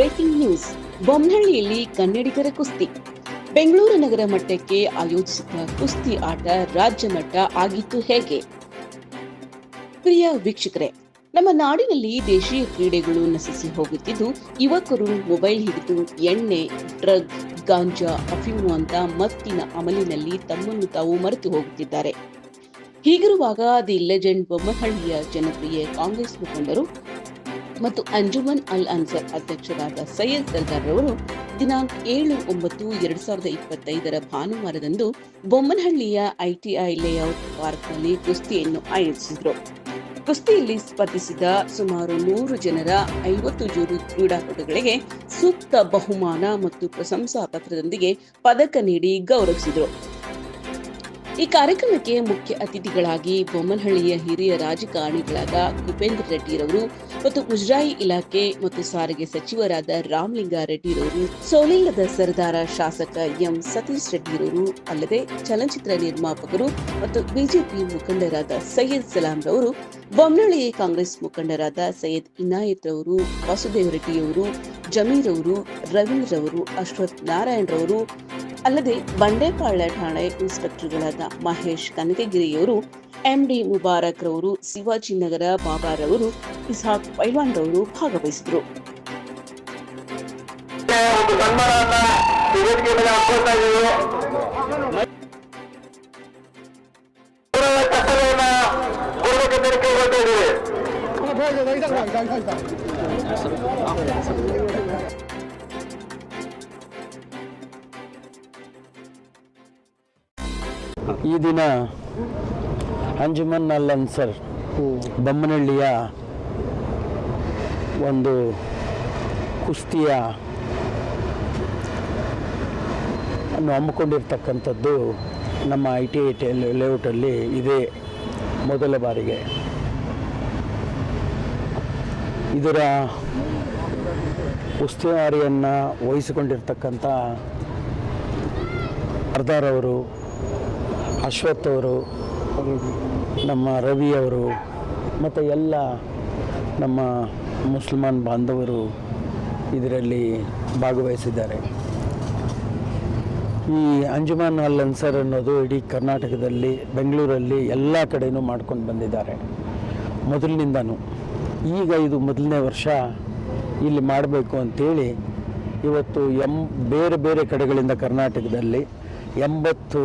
Breaking news. ಬೊಮ್ಮನಹಳ್ಳಿಯಲ್ಲಿ ಕನ್ನಡಿಗರ ಕುಸ್ತಿ. ಬೆಂಗಳೂರು ನಗರ ಮಟ್ಟಕ್ಕೆ ಆಯೋಜಿಸಿದ ಕುಸ್ತಿ ಆಟ ರಾಜ್ಯ ಮಟ್ಟ ಆಗಿತ್ತು ಹೇಗೆ? ಪ್ರಿಯ ವೀಕ್ಷಕರೇ, ನಮ್ಮ ನಾಡಿನಲ್ಲಿ ದೇಶೀಯ ಕ್ರೀಡೆಗಳು ನಶಿಸಿ ಹೋಗುತ್ತಿದ್ದು, ಯುವಕರು ಮೊಬೈಲ್ ಹಿಡಿದು ಎಣ್ಣೆ, ಡ್ರಗ್, ಗಾಂಜಾ, ಅಫೀಮು ಅಂತ ಮತ್ತಿನ ಅಮಲಿನಲ್ಲಿ ತಮ್ಮನ್ನು ತಾವು ಮರೆತು ಹೋಗುತ್ತಿದ್ದಾರೆ. ಹೀಗಿರುವಾಗ ದಿ ಲೆಜೆಂಡ್ ಬೊಮ್ಮಹಳ್ಳಿಯ ಜನಪ್ರಿಯ ಕಾಂಗ್ರೆಸ್ ಮುಖಂಡರು ಮತ್ತು ಅಂಜುಮನ್ ಅಲ್ ಅನ್ಸರ್ ಅಧ್ಯಕ್ಷರಾದ ಸೈಯದ್ ಸರ್ದಾರ್ ರವರು ದಿನಾಂಕ ಏಳು ಒಂಬತ್ತು ಎರಡು ಸಾವಿರದ ಇಪ್ಪತ್ತೈದರ ಭಾನುವಾರದಂದು ಬೊಮ್ಮನಹಳ್ಳಿಯ ಐಟಿಐ ಲೇಔಟ್ ಪಾರ್ಕ್ನಲ್ಲಿ ಕುಸ್ತಿಯನ್ನು ಆಯೋಜಿಸಿದರು. ಕುಸ್ತಿಯಲ್ಲಿ ಸ್ಪರ್ಧಿಸಿದ ಸುಮಾರು ನೂರು ಜನರ ಐವತ್ತು ಜೋಡಿ ಕ್ರೀಡಾಪಟುಗಳಿಗೆ ಸೂಕ್ತ ಬಹುಮಾನ ಮತ್ತು ಪ್ರಶಂಸಾ ಪತ್ರದೊಂದಿಗೆ ಪದಕ ನೀಡಿ ಗೌರವಿಸಿದರು. ಈ ಕಾರ್ಯಕ್ರಮಕ್ಕೆ ಮುಖ್ಯ ಅತಿಥಿಗಳಾಗಿ ಬೊಮ್ಮನಹಳ್ಳಿಯ ಹಿರಿಯ ರಾಜಕಾರಣಿಗಳಾದ ಕುಪೇಂದ್ರ ರೆಡ್ಡಿರವರು ಮತ್ತು ಮುಜರಾಯಿ ಇಲಾಖೆ ಮತ್ತು ಸಾರಿಗೆ ಸಚಿವರಾದ ರಾಮಲಿಂಗಾರೆಡ್ಡಿರವರು, ಸೋಲಿಲ್ಲದ ಸರ್ದಾರ ಶಾಸಕ ಎಂ ಸತೀಶ್ ರೆಡ್ಡಿರವರು ಅಲ್ಲದೆ ಚಲನಚಿತ್ರ ನಿರ್ಮಾಪಕರು ಮತ್ತು ಬಿಜೆಪಿ ಮುಖಂಡರಾದ ಸೈಯದ್ ಸಲಾಂ ರವರು, ಬೊಮ್ಮನಹಳ್ಳಿ ಕಾಂಗ್ರೆಸ್ ಮುಖಂಡರಾದ ಸೈಯದ್ ಇನಾಯತ್ ರವರು, ವಾಸುದೇವ ರೆಡ್ಡಿಯವರು ಜಮೀರ್ ಅವರು ರವೀಂದ್ರ ಅವರು ಅಶ್ವಥ್ ನಾರಾಯಣ್ ರವರು ಅಲ್ಲದೆ ಬಂಡೆಪಾಳ್ಯ ಠಾಣೆ ಇನ್ಸ್ಪೆಕ್ಟರ್ಗಳಾದ ಮಹೇಶ್ ಕನಕಗಿರಿಯವರು, ಎಂಡಿ ಮುಬಾರಕ್ ರವರು ಶಿವಾಜಿನಗರ ಬಾಬಾರವರು ಇಸಾಕ್ ಪೈಲ್ವಾನ್ ರವರು ಭಾಗವಹಿಸಿದರು. ಈ ದಿನ ಅಂಜುಮನ್ ಅಲ್ ಅನ್ಸರ್ ಬೊಮ್ಮನಹಳ್ಳಿಯ ಒಂದು ಕುಸ್ತಿಯ ಅನ್ನು ಹಮ್ಮಿಕೊಂಡಿರ್ತಕ್ಕಂಥದ್ದು ನಮ್ಮ ಐ ಟಿ ಐ ಟಿ ಲೇಔಟಲ್ಲಿ ಇದೇ ಮೊದಲ ಬಾರಿಗೆ. ಇದರ ಉಸ್ತುವಾರಿಯನ್ನು ವಹಿಸಿಕೊಂಡಿರ್ತಕ್ಕಂಥ ಸರ್ದಾರ್ ಅವರು, ಅಶ್ವಥ್ ಅವರು, ನಮ್ಮ ರವಿ ಅವರು, ಮತ್ತು ಎಲ್ಲ ನಮ್ಮ ಮುಸಲ್ಮಾನ್ ಬಾಂಧವರು ಇದರಲ್ಲಿ ಭಾಗವಹಿಸಿದ್ದಾರೆ. ಈ ಅಂಜುಮಾನ್ ಅಲ್ ಅನ್ಸರ್ ಅನ್ನೋದು ಇಡೀ ಕರ್ನಾಟಕದಲ್ಲಿ, ಬೆಂಗಳೂರಲ್ಲಿ ಎಲ್ಲ ಕಡೆಯೂ ಮಾಡ್ಕೊಂಡು ಬಂದಿದ್ದಾರೆ. ಮೊದಲಿನಿಂದನೂ. ಈಗ ಇದು ಮೊದಲನೇ ವರ್ಷ ಇಲ್ಲಿ ಮಾಡಬೇಕು ಅಂಥೇಳಿ ಇವತ್ತು ಎಂ, ಬೇರೆ ಬೇರೆ ಕಡೆಗಳಿಂದ ಕರ್ನಾಟಕದಲ್ಲಿ ಎಂಬತ್ತು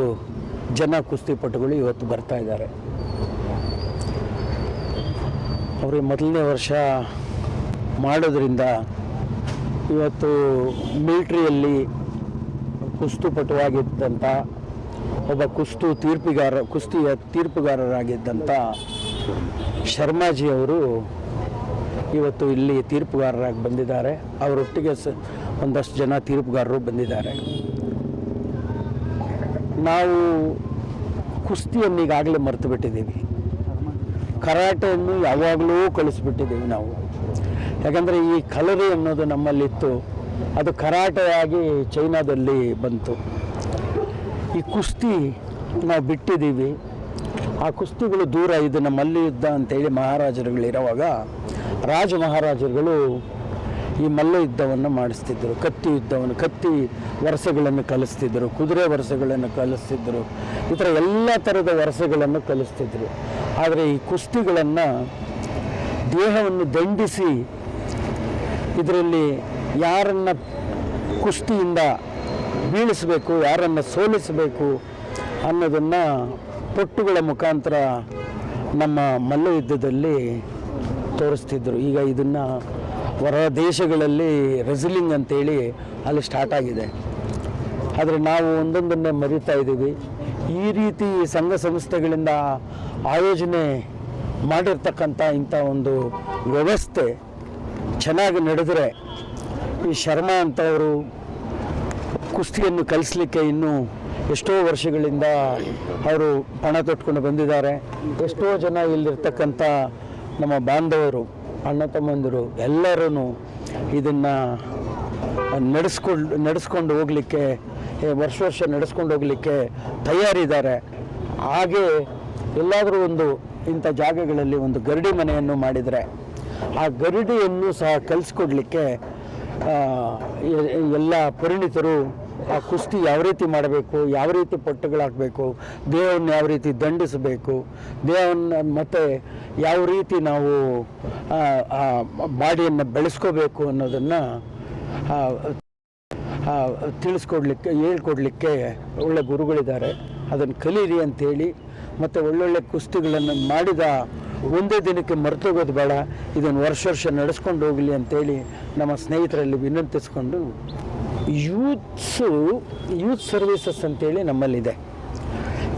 ಜನ ಕುಸ್ತಿಪಟುಗಳು ಇವತ್ತು ಬರ್ತಾ ಇದ್ದಾರೆ. ಅವ್ರಿಗೆ ಮೊದಲನೇ ವರ್ಷ ಮಾಡೋದ್ರಿಂದ ಇವತ್ತು ಮಿಲ್ಟ್ರಿಯಲ್ಲಿ ಕುಸ್ತುಪಟುವಾಗಿದ್ದಂಥ ಒಬ್ಬ ಕುಸ್ತು ತೀರ್ಪಿಗಾರ, ಕುಸ್ತಿಯ ತೀರ್ಪುಗಾರರಾಗಿದ್ದಂಥ ಶರ್ಮಾಜಿ ಅವರು ಇವತ್ತು ಇಲ್ಲಿ ತೀರ್ಪುಗಾರರಾಗಿ ಬಂದಿದ್ದಾರೆ. ಅವರೊಟ್ಟಿಗೆ ಸ ಒಂದಷ್ಟು ಜನ ತೀರ್ಪುಗಾರರು ಬಂದಿದ್ದಾರೆ. ನಾವು ಕುಸ್ತಿಯನ್ನು ಈಗಾಗಲೇ ಮರೆತು ಬಿಟ್ಟಿದ್ದೀವಿ. ಕರಾಟೆಯನ್ನು ಯಾವಾಗಲೂ ಕಳಿಸ್ಬಿಟ್ಟಿದ್ದೀವಿ ನಾವು. ಯಾಕಂದರೆ ಈ ಕಲರಿ ಅನ್ನೋದು ನಮ್ಮಲ್ಲಿತ್ತು. ಅದು ಕರಾಟೆಯಾಗಿ ಚೈನಾದಲ್ಲಿ ಬಂತು. ಈ ಕುಸ್ತಿ ನಾವು ಬಿಟ್ಟಿದ್ದೀವಿ. ಆ ಕುಸ್ತಿಗಳು ದೂರ ಇದು ನಮ್ಮಲ್ಲಿ ಯುದ್ಧ ಅಂತೇಳಿ ಮಹಾರಾಜರುಗಳಿರುವಾಗ ರಾಜ ಮಹಾರಾಜರುಗಳು ಈ ಮಲ್ಲ ಯುದ್ಧವನ್ನು ಮಾಡಿಸ್ತಿದ್ದರು. ಕತ್ತಿ ಯುದ್ಧವನ್ನು, ಕತ್ತಿ ವರಸೆಗಳನ್ನು ಕಲಿಸ್ತಿದ್ದರು, ಕುದುರೆ ವರಸೆಗಳನ್ನು ಕಲಿಸ್ತಿದ್ದರು, ಈ ಥರ ಎಲ್ಲ ಥರದ ವರಸೆಗಳನ್ನು ಕಲಿಸ್ತಿದ್ದರು. ಆದರೆ ಈ ಕುಸ್ತಿಗಳನ್ನು ದೇಹವನ್ನು ದಂಡಿಸಿ ಇದರಲ್ಲಿ ಯಾರನ್ನು ಕುಸ್ತಿಯಿಂದ ಬೀಳಿಸಬೇಕು, ಯಾರನ್ನು ಸೋಲಿಸಬೇಕು ಅನ್ನೋದನ್ನು ಪೊಟ್ಟುಗಳ ಮುಖಾಂತರ ನಮ್ಮ ಮಲ್ಲ ಯುದ್ಧದಲ್ಲಿ ತೋರಿಸ್ತಿದ್ರು. ಈಗ ಇದನ್ನು ಹೊರ ದೇಶಗಳಲ್ಲಿ ರೆಸ್ಲಿಂಗ್ ಅಂತೇಳಿ ಅಲ್ಲಿ ಸ್ಟಾರ್ಟ್ ಆಗಿದೆ. ಆದರೆ ನಾವು ಒಂದೊಂದನ್ನೇ ಮರಿತಾ ಇದ್ದೀವಿ. ಈ ರೀತಿ ಸಂಘ ಸಂಸ್ಥೆಗಳಿಂದ ಆಯೋಜನೆ ಮಾಡಿರ್ತಕ್ಕಂಥ ಇಂಥ ಒಂದು ವ್ಯವಸ್ಥೆ ಚೆನ್ನಾಗಿ ನಡೆದರೆ ಈ ಶರ್ಮಾ ಅಂತವರು ಕುಸ್ತಿಯನ್ನು ಕಲಿಸ್ಲಿಕ್ಕೆ ಇನ್ನೂ ಎಷ್ಟೋ ವರ್ಷಗಳಿಂದ ಅವರು ಪಣ ತೊಟ್ಕೊಂಡು ಬಂದಿದ್ದಾರೆ. ಎಷ್ಟೋ ಜನ ಇಲ್ಲಿರ್ತಕ್ಕಂಥ ನಮ್ಮ ಬಾಂಧವರು, ಅಣ್ಣ ತಮ್ಮಂದಿರು ಎಲ್ಲರೂ ಇದನ್ನು ನಡೆಸ್ಕೊಂಡು ನಡೆಸ್ಕೊಂಡು ಹೋಗಲಿಕ್ಕೆ ವರ್ಷ ವರ್ಷ ನಡೆಸ್ಕೊಂಡು ಹೋಗಲಿಕ್ಕೆ ತಯಾರಿದ್ದಾರೆ. ಹಾಗೆ ಎಲ್ಲಾದರೂ ಒಂದು ಇಂಥ ಜಾಗಗಳಲ್ಲಿ ಒಂದು ಗರಡಿ ಮನೆಯನ್ನು ಮಾಡಿದರೆ, ಆ ಗರಡಿಯನ್ನು ಸಹ ಕಲಿಸ್ಕೊಡ್ಲಿಕ್ಕೆ ಎಲ್ಲ ಪರಿಣಿತರು ಆ ಕುಸ್ತಿ ಯಾವ ರೀತಿ ಮಾಡಬೇಕು, ಯಾವ ರೀತಿ ಪಟ್ಟುಗಳಾಗಬೇಕು ದೇಹವನ್ನು ಯಾವ ರೀತಿ ದಂಡಿಸಬೇಕು, ದೇಹವನ್ನು ಮತ್ತು ಯಾವ ರೀತಿ ನಾವು ಬಾಡಿಯನ್ನು ಬೆಳೆಸ್ಕೋಬೇಕು ಅನ್ನೋದನ್ನು ತಿಳಿಸ್ಕೊಡ್ಲಿಕ್ಕೆ, ಹೇಳ್ಕೊಡ್ಲಿಕ್ಕೆ ಒಳ್ಳೆ ಗುರುಗಳಿದ್ದಾರೆ. ಅದನ್ನು ಕಲೀರಿ ಅಂತೇಳಿ ಮತ್ತು ಒಳ್ಳೊಳ್ಳೆ ಕುಸ್ತಿಗಳನ್ನು ಮಾಡಿದ ಒಂದೇ ದಿನಕ್ಕೆ ಮರ್ತೋಗೋದು ಬೇಡ, ಇದನ್ನು ವರ್ಷ ವರ್ಷ ನಡೆಸ್ಕೊಂಡು ಹೋಗಲಿ ಅಂತೇಳಿ ನಮ್ಮ ಸ್ನೇಹಿತರಲ್ಲಿ ವಿನಂತಿಸ್ಕೊಂಡು ಯೂತ್ಸು ಯೂತ್ ಸರ್ವೀಸಸ್ ಅಂತೇಳಿ ನಮ್ಮಲ್ಲಿದೆ.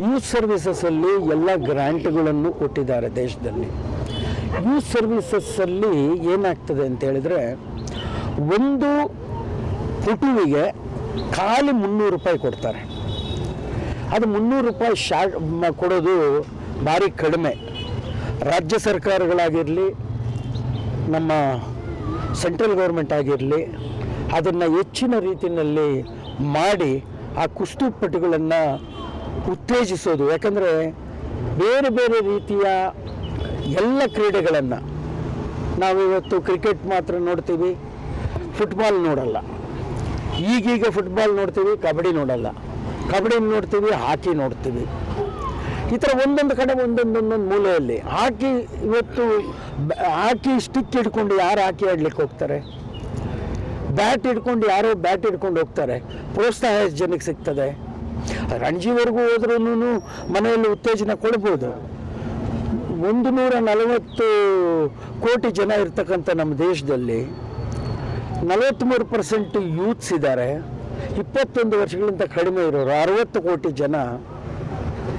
ಯೂತ್ ಸರ್ವೀಸಸ್ಸಲ್ಲಿ ಎಲ್ಲ ಗ್ರ್ಯಾಂಟ್ಗಳನ್ನು ಕೊಟ್ಟಿದ್ದಾರೆ ದೇಶದಲ್ಲಿ. ಯೂತ್ ಸರ್ವೀಸಸ್ಸಲ್ಲಿ ಏನಾಗ್ತದೆ ಅಂತ ಹೇಳಿದ್ರೆ ಒಂದು ಪುಟುವಿಗೆ ಖಾಲಿ ಮುನ್ನೂರು ರೂಪಾಯಿ ಕೊಡ್ತಾರೆ. ಅದು ಮುನ್ನೂರು ರೂಪಾಯಿ ಶಾ ಕೊಡೋದು ಭಾರಿ ಕಡಿಮೆ. ರಾಜ್ಯ ಸರ್ಕಾರಗಳಾಗಿರಲಿ, ನಮ್ಮ ಸೆಂಟ್ರಲ್ ಗೌರ್ಮೆಂಟ್ ಆಗಿರಲಿ ಅದನ್ನು ಹೆಚ್ಚಿನ ರೀತಿಯಲ್ಲಿ ಮಾಡಿ ಆ ಕುಸ್ತುಪಟುಗಳನ್ನು ಉತ್ತೇಜಿಸೋದು. ಯಾಕಂದರೆ ಬೇರೆ ಬೇರೆ ರೀತಿಯ ಎಲ್ಲ ಕ್ರೀಡೆಗಳನ್ನು ನಾವಿವತ್ತು ಕ್ರಿಕೆಟ್ ಮಾತ್ರ ನೋಡ್ತೀವಿ ಫುಟ್ಬಾಲ್ ನೋಡಲ್ಲ. ಈಗೀಗ ಫುಟ್ಬಾಲ್ ನೋಡ್ತೀವಿ, ಕಬಡ್ಡಿ ನೋಡಲ್ಲ. ಕಬಡ್ಡಿ ನೋಡ್ತೀವಿ, ಹಾಕಿ ನೋಡ್ತೀವಿ. ಈ ಥರ ಒಂದೊಂದು ಕಡೆ ಒಂದೊಂದೊಂದೊಂದು ಒಂದೊಂದು ಮೂಲೆಯಲ್ಲಿ ಹಾಕಿ ಇವತ್ತು ಹಾಕಿ ಸ್ಟಿಕ್ ಹಿಡ್ಕೊಂಡು ಯಾರು ಹಾಕಿ ಆಡ್ಲಿಕ್ಕೆ ಹೋಗ್ತಾರೆ? ಬ್ಯಾಟ್ ಹಿಡ್ಕೊಂಡು ಯಾರೋ ಬ್ಯಾಟ್ ಹಿಡ್ಕೊಂಡು ಹೋಗ್ತಾರೆ. ಪ್ರೋತ್ಸಾಹ ಎಷ್ಟು ಜನಕ್ಕೆ ಸಿಗ್ತದೆ. ರಣಜಿವರೆಗೂ ಹೋದ್ರೂ ಮನೆಯಲ್ಲಿ ಉತ್ತೇಜನ ಕೊಡ್ಬೋದು. ಒಂದು ನೂರ ನಲವತ್ತು ಕೋಟಿ ಜನ ಇರ್ತಕ್ಕಂಥ ನಮ್ಮ ದೇಶದಲ್ಲಿ ನಲವತ್ತ್ಮೂರು ಪರ್ಸೆಂಟ್ ಯೂತ್ಸ್ ಇದ್ದಾರೆ. ಇಪ್ಪತ್ತೊಂದು ವರ್ಷಗಳಿಂದ ಕಡಿಮೆ ಇರೋರು, ಅರವತ್ತು ಕೋಟಿ ಜನ.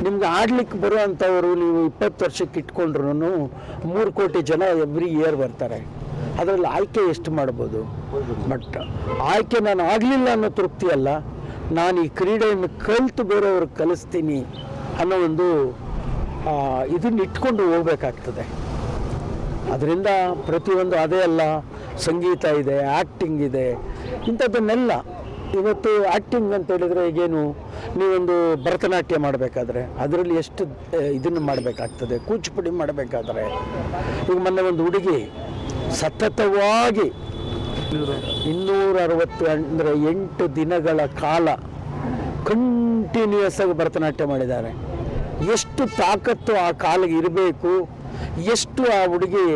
ನಿಮ್ಗೆ ಆಡ್ಲಿಕ್ಕೆ ಬರುವಂಥವರು ನೀವು ಇಪ್ಪತ್ತು ವರ್ಷಕ್ಕೆ ಇಟ್ಕೊಂಡ್ರು ಮೂರು ಕೋಟಿ ಜನ ಎವ್ರಿ ಇಯರ್ ಬರ್ತಾರೆ. ಅದರಲ್ಲಿ ಆಯ್ಕೆ ಎಷ್ಟು ಮಾಡ್ಬೋದು? ಬಟ್ ಆಯ್ಕೆ ನಾನು ಆಗಲಿಲ್ಲ ಅನ್ನೋ ತೃಪ್ತಿ ಅಲ್ಲ. ನಾನು ಈ ಕ್ರೀಡೆಯನ್ನು ಕಲಿತು ಬೇರೆಯವ್ರಿಗೆ ಕಲಿಸ್ತೀನಿ ಅನ್ನೋ ಒಂದು ಇದನ್ನ ಇಟ್ಕೊಂಡು ಹೋಗ್ಬೇಕಾಗ್ತದೆ. ಅದರಿಂದ ಪ್ರತಿಯೊಂದು ಅದೇ ಅಲ್ಲ. ಸಂಗೀತ ಇದೆ ಆ್ಯಕ್ಟಿಂಗ್ ಇದೆ, ಇಂಥದ್ದನ್ನೆಲ್ಲ. ಇವತ್ತು ಆ್ಯಕ್ಟಿಂಗ್ ಅಂತ ಹೇಳಿದರೆ ಈಗೇನು, ನೀವೊಂದು ಭರತನಾಟ್ಯ ಮಾಡಬೇಕಾದ್ರೆ, ಅದರಲ್ಲಿ ಎಷ್ಟು, ಇದನ್ನು ಮಾಡಬೇಕಾಗ್ತದೆ, ಕೂಚಿಪುಡಿ ಮಾಡಬೇಕಾದ್ರೆ. ಈಗ ಮೊನ್ನೆ ಒಂದು ಹುಡುಗಿ ಸತತವಾಗಿ ಇನ್ನೂರ ಅರವತ್ತು ಅಂದರೆ ಎಂಟು ದಿನಗಳ ಕಾಲ ಕಂಟಿನ್ಯೂಯಸ್ ಆಗಿ ಭರತನಾಟ್ಯ ಮಾಡಿದ್ದಾರೆ. ಎಷ್ಟು ತಾಕತ್ತು ಆ ಕಾಲಿಗೆ ಇರಬೇಕು, ಎಷ್ಟು ಆ ಹುಡುಗಿ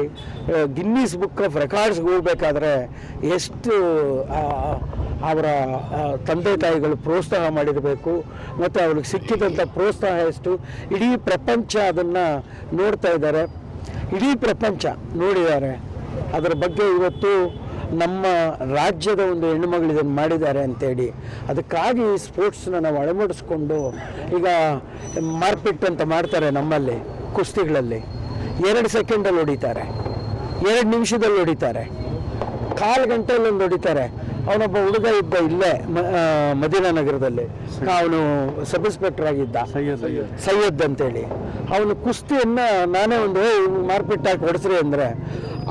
ಗಿನ್ನಿಸ್ ಬುಕ್ ಆಫ್ ರೆಕಾರ್ಡ್ಸ್ಗೆ ಹೋಗ್ಬೇಕಾದ್ರೆ ಎಷ್ಟು ಅವರ ತಂದೆ ತಾಯಿಗಳು ಪ್ರೋತ್ಸಾಹ ಮಾಡಿರಬೇಕು, ಮತ್ತು ಅವ್ರಿಗೆ ಸಿಕ್ಕಿದಂಥ ಪ್ರೋತ್ಸಾಹ ಎಷ್ಟು? ಇಡೀ ಪ್ರಪಂಚ ಅದನ್ನು ನೋಡ್ತಾ ಇದ್ದಾರೆ. ಇಡೀ ಪ್ರಪಂಚ ನೋಡಿದ್ದಾರೆ. ಅದರ ಬಗ್ಗೆ ಇವತ್ತು ನಮ್ಮ ರಾಜ್ಯದ ಒಂದು ಹೆಣ್ಣುಮಗಳು ಇದನ್ನು ಮಾಡಿದ್ದಾರೆ ಅಂತೇಳಿ. ಅದಕ್ಕಾಗಿ ಸ್ಪೋರ್ಟ್ಸ್ನ ನಾವು ಅಳವಡಿಸ್ಕೊಂಡು ಈಗ ಮಾರ್ಪಿಟ್ ಅಂತ ಮಾಡ್ತಾರೆ ನಮ್ಮಲ್ಲಿ ಕುಸ್ತಿಗಳಲ್ಲಿ. ಎರಡು ಸೆಕೆಂಡಲ್ಲಿ ಹೊಡಿತಾರೆ. ಎರಡು ನಿಮಿಷದಲ್ಲಿ ಹೊಡಿತಾರೆ. ಕಾಲು ಗಂಟೆಯಲ್ಲಿ ಒಂದು ಹೊಡಿತಾರೆ. ಅವನೊಬ್ಬ ಹುಡುಗ ಇದ್ದ ಇಲ್ಲೇ ಮದೀನಾ ನಗರದಲ್ಲಿ. ಅವನು ಸಬ್ ಇನ್ಸ್ಪೆಕ್ಟರ್ ಆಗಿದ್ದ. ಸೈಯದ್ ಅಂತೇಳಿ. ಅವನು ಕುಸ್ತಿಯನ್ನ ನಾನೇ ಒಂದು ಮಾರ್ಪಿಟ್ ಹಾಕಿ ಹೊಡೆಸ್ರಿ ಅಂದರೆ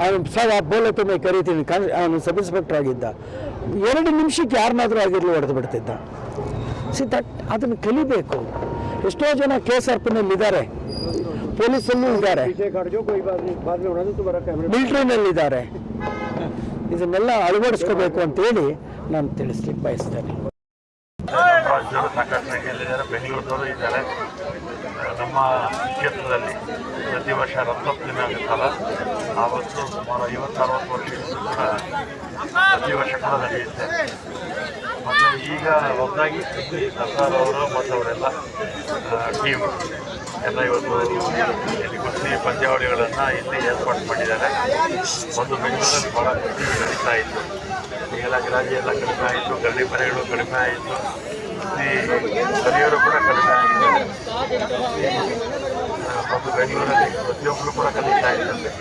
ಅವನು ಸರ್ ಆ ಬೋಲತ್ತೊಮ್ಮೆ ಕರಿತೀನಿ ಅವನು ಸಬ್ ಇನ್ಸ್ಪೆಕ್ಟರ್ ಆಗಿದ್ದ. ಎರಡು ನಿಮಿಷಕ್ಕೆ ಯಾರನ್ನಾದರೂ ಆಗಿರಲಿ ಹೊಡೆದು ಬಿಡ್ತಿದ್ದ. ಸಿ ದಟ್ ಅದನ್ನು ಕಲಿಬೇಕು. ಎಷ್ಟೋ ಜನ ಕೆ ಎಸ್ ಆರ್ ಪಿನಲ್ಲಿ ಇದ್ದಾರೆ. ಪೊಲೀಸಲ್ಲೂ ಇದ್ದಾರೆ. ಮಿಲಿಟ್ರಿನಲ್ಲಿದ್ದಾರೆ. ಇದನ್ನೆಲ್ಲ ಅಳವಡಿಸ್ಕೋಬೇಕು ಅಂತೇಳಿ ನಾನು ತಿಳಿಸ್ಲಿಕ್ಕೆ ಬಯಸ್ತೇನೆ. ಬೆಂಗಳೂರಿನವರು ಇದ್ದಾರೆ ನಮ್ಮ ಕ್ಷೇತ್ರದಲ್ಲಿ ಪ್ರತಿ ವರ್ಷ ರಥೋತ್ಸವ ಆವತ್ತು ಸುಮಾರು ಐವತ್ತು ವರ್ಷದಿಂದ ಕೂಡ ಪ್ರತಿ ವರ್ಷ ಕೂಡ ನಡೆಯುತ್ತೆ. ಮತ್ತು ಈಗ ಒಂದಾಗಿ ಸರ್ಕಾರ ಅವರು ಮತ್ತು ಅವರೆಲ್ಲ ಟೀಮ್ ಎಲ್ಲ ಇವತ್ತು ಇಲ್ಲಿ ಕುಸ್ತಿ ಪಂದ್ಯಾವಳಿಗಳನ್ನು ಇಲ್ಲಿ ಏರ್ಪಾಡು ಮಾಡಿದ್ದಾರೆ. ಒಂದು ಬೆಂಗಳೂರಲ್ಲಿ ಭಾಳ ಕುಸ್ತಿ ನಡೀತಾ ಇತ್ತು. ಈಗೆಲ್ಲ ಗಿರಾಜಿ ಎಲ್ಲ ಕಡಿಮೆ ಆಯಿತು, ಗಲ್ಲಿ ಮನೆಗಳು ಕಡಿಮೆ ಆಯಿತು. ಕೂಡ ಕಡಿಮೆ ಆಗಿದೆ ಮತ್ತು ಬೆಂಗಳೂರಲ್ಲಿ ಪ್ರತಿಯೊಬ್ಬರು ಕೂಡ ಕಲಿತಾ ಇದ್ದಾರೆ.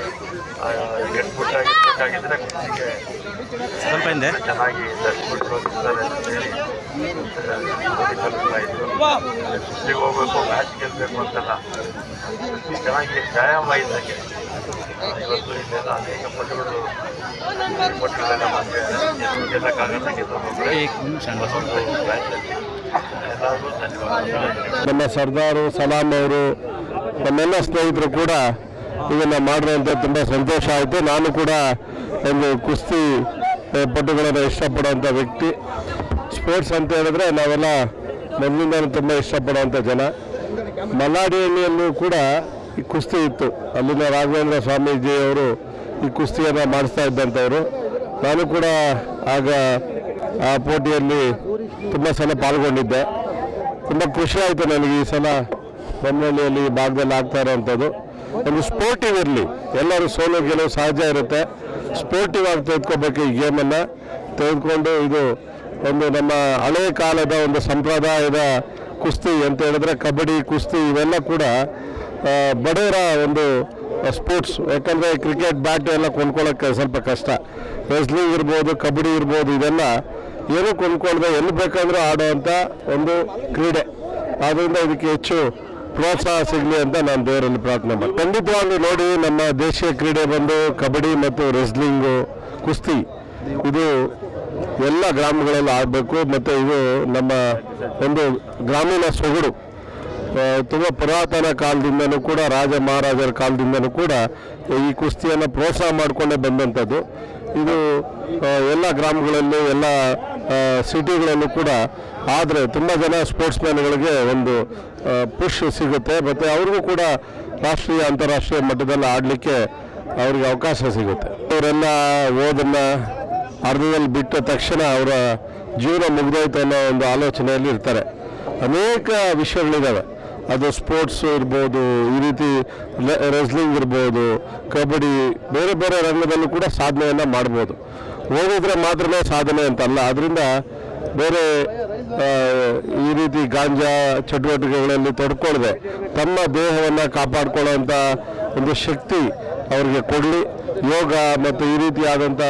ಗೆಟ್ಬಿಟ್ಟು ಆಗಿರ್ಬೇಕಾಗಿದ್ದರೆ ಕುಸ್ತಿಗೆ ಸ್ವಲ್ಪ ಹಿಂದೆ. ಚೆನ್ನಾಗಿ ಹೋಗಿರ್ತಾರೆ ಅಂತ ಹೇಳಿ ಕಲಿಸ್ತಾ ಇದ್ರು. ಕುಸ್ತಿಗೆ ಹೋಗ್ಬೇಕು ಮ್ಯಾಚ್ ಗೆಲ್ಲಬೇಕು ಅಂತಲ್ಲ. ಕೃಷಿ ಚೆನ್ನಾಗಿ ವ್ಯಾಯಾಮ ಇದ್ದಂಗೆ ಇವತ್ತು ಇಲ್ಲೆಲ್ಲ ಅನೇಕ ಪಟುಗಳು ಪಟುಗಳೆಲ್ಲ ನಮಗೆ ಗೆಲ್ಲಕ್ಕಾಗಲ್ಲ ಗೆಲ್ಲಬೇಕು ಎಲ್ಲರಿಗೂ ಧನ್ಯವಾದ ನಮ್ಮ ಸರ್ದಾರು ಸಲಾಂ ಅವರು ನಮ್ಮೆಲ್ಲ ಸ್ನೇಹಿತರು ಕೂಡ ಇದನ್ನು ಮಾಡಿರೋಂಥ ತುಂಬ ಸಂತೋಷ ಆಯಿತು. ನಾನು ಕೂಡ ಒಂದು ಕುಸ್ತಿ ಪಟುಗಳನ್ನು ಇಷ್ಟಪಡುವಂಥ ವ್ಯಕ್ತಿ. ಸ್ಪೋರ್ಟ್ಸ್ ಅಂತ ಹೇಳಿದ್ರೆ ನಾವೆಲ್ಲ ಮೊದಲಿಂದ ತುಂಬ ಇಷ್ಟಪಡುವಂಥ ಜನ. ಮಲ್ಲಾಡಿಹಳ್ಳಿಯಲ್ಲೂ ಕೂಡ ಈ ಕುಸ್ತಿ ಇತ್ತು. ಅಲ್ಲಿನ ರಾಘವೇಂದ್ರ ಸ್ವಾಮೀಜಿ ಅವರು ಈ ಕುಸ್ತಿಯನ್ನು ಮಾಡಿಸ್ತಾ ಇದ್ದಂಥವ್ರು. ನಾನು ಕೂಡ ಆಗ ಆ ಪೋಟಿಯಲ್ಲಿ ತುಂಬ ಸಲ ಪಾಲ್ಗೊಂಡಿದ್ದೆ. ತುಂಬ ಖುಷಿ ಆಯಿತು ನನಗೆ ಈ ಸಲ. ಬೊಮ್ಮನಹಳ್ಳಿಯಲ್ಲಿ ಈ ಭಾಗದಲ್ಲಿ ಆಗ್ತಾ ಇರೋವಂಥದ್ದು. ಒಂದು ಸ್ಪೋರ್ಟಿವ್ ಇರಲಿ. ಎಲ್ಲರೂ ಸೋಲು ಗೆಲುವು ಸಹಜ ಇರುತ್ತೆ. ಸ್ಪೋರ್ಟಿವ್ ಆಗಿ ತೆಗೆದುಕೋಬೇಕು ಈ ಗೇಮನ್ನು ತೆಗೆದುಕೊಂಡು ಇದು ಒಂದು ನಮ್ಮ ಹಳೆಯ ಕಾಲದ ಒಂದು ಸಂಪ್ರದಾಯದ ಕುಸ್ತಿ ಅಂತ ಹೇಳಿದ್ರೆ ಕಬಡ್ಡಿ, ಕುಸ್ತಿ ಇವೆಲ್ಲ ಕೂಡ ಬಡವರ ಒಂದು ಸ್ಪೋರ್ಟ್ಸ್ ಯಾಕಂದರೆ ಕ್ರಿಕೆಟ್ ಬ್ಯಾಟ್ ಎಲ್ಲ ಕೊಂಡ್ಕೊಳ್ಳೋಕ್ಕೆ ಸ್ವಲ್ಪ ಕಷ್ಟ. ರೆಸ್ಲಿಂಗ್ ಇರ್ಬೋದು, ಕಬಡ್ಡಿ ಇರ್ಬೋದು, ಇದೆಲ್ಲ ಏನೂ ಕೊಂಡ್ಕೊಳ್ದೆ ಎಲ್ಲಿ ಬೇಕಂದ್ರೂ ಆಡೋ ಒಂದು ಕ್ರೀಡೆ. ಆದ್ದರಿಂದ ಇದಕ್ಕೆ ಹೆಚ್ಚು ಪ್ರೋತ್ಸಾಹ ಸಿಗಲಿ ಅಂತ ನಾನು ದೇವರಲ್ಲಿ ಪ್ರಾರ್ಥನೆ ಮಾಡಿ ಖಂಡಿತವಾಗ್ಲೂ ನೋಡಿ, ನಮ್ಮ ದೇಶೀಯ ಕ್ರೀಡೆ ಬಂದು ಕಬಡ್ಡಿ ಮತ್ತು ರೆಸ್ಲಿಂಗು ಕುಸ್ತಿ, ಇದು ಎಲ್ಲ ಗ್ರಾಮಗಳಲ್ಲಿ ಆಗಬೇಕು ಮತ್ತು ಇದು ನಮ್ಮ ಒಂದು ಗ್ರಾಮೀಣ ಸೊಗಡು. ತುಂಬ ಪುರಾತನ ಕಾಲದಿಂದನೂ ಕೂಡ, ರಾಜ ಮಹಾರಾಜರ ಕಾಲದಿಂದನೂ ಕೂಡ ಈ ಕುಸ್ತಿಯನ್ನು ಪ್ರೋತ್ಸಾಹ ಮಾಡಿಕೊಂಡೇ ಬಂದಂಥದ್ದು. ಇದು ಎಲ್ಲ ಗ್ರಾಮಗಳಲ್ಲೂ, ಎಲ್ಲ ಸಿಟಿಗಳಲ್ಲೂ ಕೂಡ ಆದರೆ ತುಂಬ ಜನ ಸ್ಪೋರ್ಟ್ಸ್ ಮ್ಯಾನ್ಗಳಿಗೆ ಒಂದು ಪುಷ್ ಸಿಗುತ್ತೆ. ಮತ್ತು ಅವ್ರಿಗೂ ಕೂಡ ರಾಷ್ಟ್ರೀಯ, ಅಂತಾರಾಷ್ಟ್ರೀಯ ಮಟ್ಟದಲ್ಲಿ ಆಡಲಿಕ್ಕೆ ಅವ್ರಿಗೆ ಅವಕಾಶ ಸಿಗುತ್ತೆ. ಅವರೆಲ್ಲ ಓದನ್ನು ಅರ್ಧದಲ್ಲಿ ಬಿಟ್ಟ ತಕ್ಷಣ ಅವರ ಜೀವನ ಮುಗಿದೋಯ್ತು ಅನ್ನೋ ಒಂದು ಆಲೋಚನೆಯಲ್ಲಿ ಇರ್ತಾರೆ. ಅನೇಕ ವಿಷಯಗಳಿದ್ದಾವೆ ಅದು ಸ್ಪೋರ್ಟ್ಸ್ ಇರ್ಬೋದು, ಈ ರೀತಿ ರೆಸ್ಲಿಂಗ್ ಇರ್ಬೋದು, ಕಬಡ್ಡಿ, ಬೇರೆ ಬೇರೆ ರಂಗದಲ್ಲೂ ಕೂಡ ಸಾಧನೆಯನ್ನು ಮಾಡ್ಬೋದು. ಓದಿದ್ರೆ ಮಾತ್ರನೇ ಸಾಧನೆ ಅಂತಲ್ಲ. ಅದರಿಂದ ಬೇರೆ ಈ ರೀತಿ ಗಾಂಜಾ ಚಟುವಟಿಕೆಗಳಲ್ಲಿ ತೊಡ್ಕೊಳ್ಳದೆ ತಮ್ಮ ದೇಹವನ್ನು ಕಾಪಾಡಿಕೊಳ್ಳುವಂಥ ಒಂದು ಶಕ್ತಿ ಅವರಿಗೆ ಕೊಡಲಿ. ಯೋಗ ಮತ್ತು ಈ ರೀತಿಯಾದಂಥ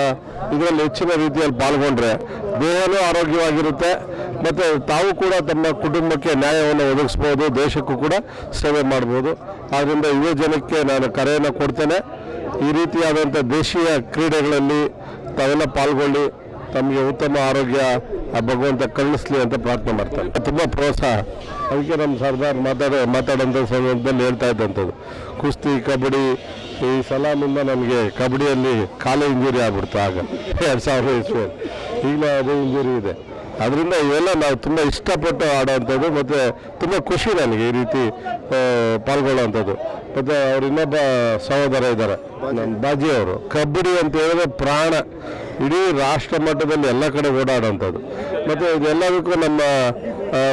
ಇದರಲ್ಲಿ ಹೆಚ್ಚಿನ ರೀತಿಯಲ್ಲಿ ಪಾಲ್ಗೊಂಡ್ರೆ ದೇಹನೂ ಆರೋಗ್ಯವಾಗಿರುತ್ತೆ. ಮತ್ತು ತಾವು ಕೂಡ ತಮ್ಮ ಕುಟುಂಬಕ್ಕೆ ನ್ಯಾಯವನ್ನು ಒದಗಿಸ್ಬೋದು, ದೇಶಕ್ಕೂ ಕೂಡ ಸೇವೆ ಮಾಡ್ಬೋದು. ಆದ್ದರಿಂದ ಯುವ ಜನಕ್ಕೆ ನಾನು ಕರೆಯನ್ನು ಕೊಡ್ತೇನೆ. ಈ ರೀತಿಯಾದಂಥ ದೇಶೀಯ ಕ್ರೀಡೆಗಳಲ್ಲಿ ತಾವೆಲ್ಲ ಪಾಲ್ಗೊಳ್ಳಿ. ತಮಗೆ ಉತ್ತಮ ಆರೋಗ್ಯ ಆ ಭಗವಂತ ಕರುಣಿಸ್ಲಿ ಅಂತ ಪ್ರಾರ್ಥನೆ ಮಾಡ್ತಾರೆ. ತುಂಬ ಪ್ರೋತ್ಸಾಹ. ಅದಕ್ಕೆ ನಮ್ಮ ಸರ್ದಾರ್ ಮಾತಾಡೋ ಮಾತಾಡೋಂಥ ಸಂದರ್ಭದಲ್ಲಿ ಹೇಳ್ತಾ ಇದ್ದಂಥದ್ದು. ಕುಸ್ತಿ, ಕಬಡ್ಡಿ, ಈ ಸಲಾಮಿಂದ ನನಗೆ ಕಬಡ್ಡಿಯಲ್ಲಿ ಕಾಲು ಇಂಜುರಿ ಆಗ್ಬಿಡ್ತು ಆಗ. ಎರಡು ಸಾವಿರದ ಇಸ್ವಿಯಲ್ಲಿ. ಈಗಲೂ ಅದೇ ಇಂಜುರಿ ಇದೆ. ಅದರಿಂದ ಇವೆಲ್ಲ ನಾವು ತುಂಬ ಇಷ್ಟಪಟ್ಟು ಆಡೋವಂಥದ್ದು ಮತ್ತು ತುಂಬ ಖುಷಿ ನನಗೆ ಈ ರೀತಿ ಪಾಲ್ಗೊಳ್ಳುವಂಥದ್ದು. ಮತ್ತು ಅವ್ರ ಇನ್ನೊಬ್ಬ ಸಹೋದರ ಇದ್ದಾರೆ. ನಮ್ಮ ಬಾಜಿಯವರು. ಕಬಡ್ಡಿ ಅಂತ ಹೇಳಿದ್ರೆ ಪ್ರಾಣ. ಇಡೀ ರಾಷ್ಟ್ರ ಮಟ್ಟದಲ್ಲಿ ಎಲ್ಲ ಕಡೆ ಓಡಾಡೋಂಥದ್ದು. ಮತ್ತು ಇದೆಲ್ಲದಕ್ಕೂ ನಮ್ಮ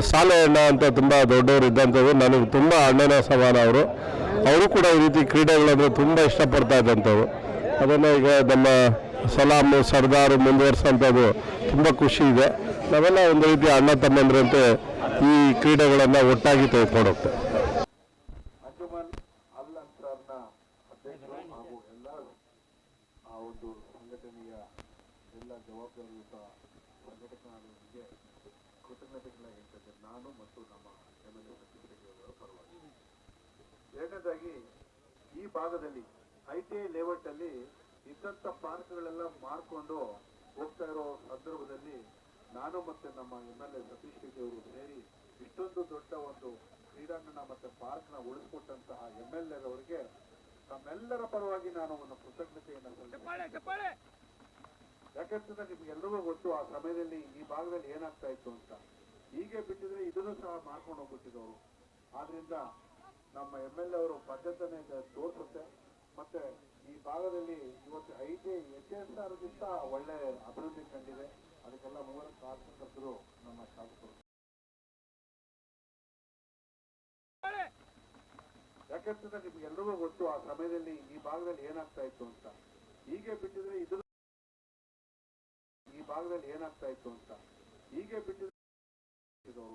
ಸಾಲೆ ಅಣ್ಣ ಅಂತ ತುಂಬ ದೊಡ್ಡವರು ಇದ್ದಂಥದ್ದು ನನಗೆ ತುಂಬ ಅಣ್ಣನ ಸಮಾನ ಅವರು. ಅವರು ಕೂಡ ಈ ರೀತಿ ಕ್ರೀಡೆಗಳನ್ನು ತುಂಬ ಇಷ್ಟಪಡ್ತಾ ಇದ್ದಂಥವ್ರು. ಅದನ್ನು ಈಗ ನಮ್ಮ ಸಲಾಮು, ಸರ್ದಾರು ಮುಂದುವರ್ಸೋಂಥದ್ದು ತುಂಬ ಖುಷಿ ಇದೆ. ನಾವೆಲ್ಲ ಒಂದು ರೀತಿ ಅಣ್ಣ ತಮ್ಮಂದ್ರಂತೆ ಈ ಕ್ರೀಡೆಗಳನ್ನು ಒಟ್ಟಾಗಿ ತೆಗೆದುಕೊಂಡು ಹೋಗ್ತೇವೆ ಅಂಜುಮನ್ ಅಲ್ ಅನ್ಸಾರ್ನ ಅಧ್ಯಕ್ಷರು ಹಾಗೂ ಎಲ್ಲ ಆ ಒಂದು ಸಂಘಟನೆಯ ಎಲ್ಲ ಜವಾಬ್ದಾರಿಯುತ ಸಂಘಟಕರಿಗೆ ಕೃತಜ್ಞತೆಗಳನ್ನ ಹೇಳ್ತೇನೆ ನಾನು ಮತ್ತು ನಮ್ಮ ಎಂ ಎಲ್ ಎ ಸಚಿವರುಗಳ ಪರವಾಗಿ ಎರಡನೇದಾಗಿ ಈ ಭಾಗದಲ್ಲಿ ಐ ಲೇಔಟ್ ಅಲ್ಲಿ ಇದ್ದಂತ ಪಾರ್ಕ್ಗಳೆಲ್ಲ ಮಾರ್ಕೊಂಡು ಹೋಗ್ತಾ ಇರೋ ಸಂದರ್ಭದಲ್ಲಿ ನಾನು ಮತ್ತೆ ನಮ್ಮ M L A Satish Reddy ಅವರು ಸೇರಿ ಇಷ್ಟೊಂದು ದೊಡ್ಡ ಒಂದು ಕ್ರೀಡಾಂಗಣ ಮತ್ತೆ ಪಾರ್ಕ್ನ ಉಳಿಸ್ಕೊಟ್ಟಂತಹ ಎಂ ಎಲ್ ಎ ಅವರಿಗೆ ನಮ್ಮೆಲ್ಲರ ಪರವಾಗಿ ನಾನು ಒಂದು ಕೃತಜ್ಞತೆಯನ್ನು ಯಾಕಂತಂದ್ರೆ ನಿಮ್ಗೆಲ್ರಿಗೂ ಗೊತ್ತು ಆ ಸಮಯದಲ್ಲಿ ಈ ಭಾಗದಲ್ಲಿ ಏನಾಗ್ತಾ ಇತ್ತು ಅಂತ. ಹೀಗೆ ಬಿಟ್ಟಿದ್ರೆ ಇದನ್ನು ಸಹ ಮಾಡ್ಕೊಂಡು ಹೋಗ್ಬಿಟ್ಟಿದ್ದವರು ಆದ್ರಿಂದ ನಮ್ಮ ಎಂ ಎಲ್ ಎ ಅವರು ಪದ್ಧತನೆ ತೋರಿಸುತ್ತೆ. ಮತ್ತೆ ಈ ಭಾಗದಲ್ಲಿ ಇವತ್ತು I T H S R ಗಿಂತ ಒಳ್ಳೆ ಅಭಿವೃದ್ಧಿ ಕಂಡಿದೆ. ಅದಕ್ಕೆಲ್ಲ ಮೂಲ ಕಾರ್ಯಕರ್ತರು ನಮ್ಮ ಶಾಸಕರು. ನಿಮ್ಗೆ ಎಲ್ರಿಗೂ ಗೊತ್ತು, ಆ ಸಮಯದಲ್ಲಿ ಈ ಭಾಗದಲ್ಲಿ ಏನಾಗ್ತಾ ಇತ್ತು ಅಂತ. ಹೀಗೆ ಬಿಟ್ಟಿದ್ರೆ ಇದ್ರ ಈ ಭಾಗದಲ್ಲಿ ಏನಾಗ್ತಾ ಇತ್ತು ಅಂತ. ಹೀಗೆ ಬಿಟ್ಟಿದ್ರು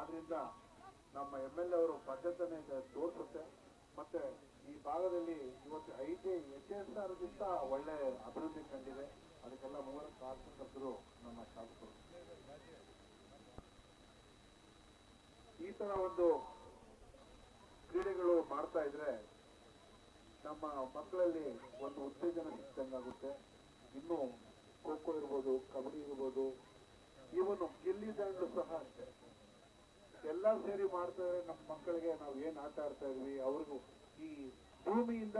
ಆದ್ರಿಂದ ನಮ್ಮ ಎಂ ಎಲ್ ಎ ಅವರು ಬದ್ಧತೆನೆ ತೋರಿಸುತ್ತೆ. ಮತ್ತೆ ಈ ಭಾಗದಲ್ಲಿ ಇವತ್ತು ಐಟಿ ಗಿಂತ ಒಳ್ಳೆ ಅಭಿವೃದ್ಧಿ ಕಂಡಿದೆ. ಅದಕ್ಕೆಲ್ಲ ಮೂಲ ಕಾರಣಕರ್ತರು ನಮ್ಮ ಶಾಸಕರು. ಈ ತರ ಒಂದು ಕ್ರೀಡೆಗಳು ಮಾಡ್ತಾ ಇದ್ರೆ ನಮ್ಮ ಮಕ್ಕಳಲ್ಲಿ ಒಂದು ಉತ್ತೇಜನ ಸಿಕ್ಕಂಗಾಗುತ್ತೆ ಇನ್ನು ಖೋ ಖೋ ಇರ್ಬೋದು, ಕಬಡ್ಡಿ ಇರ್ಬೋದು, ಇವನು ಗಿಲ್ಲಿ ದಂಡು ಸಹ ಅಷ್ಟೇ. ಎಲ್ಲ ಸೇರಿ ಮಾಡ್ತಾ ಇದ್ರೆ ನಮ್ಮ ಮಕ್ಕಳಿಗೆ ನಾವು ಏನ್ ಆಟ ಆಡ್ತಾ ಇದ್ವಿ, ಅವ್ರಿಗೂ ಈ ಭೂಮಿಯಿಂದ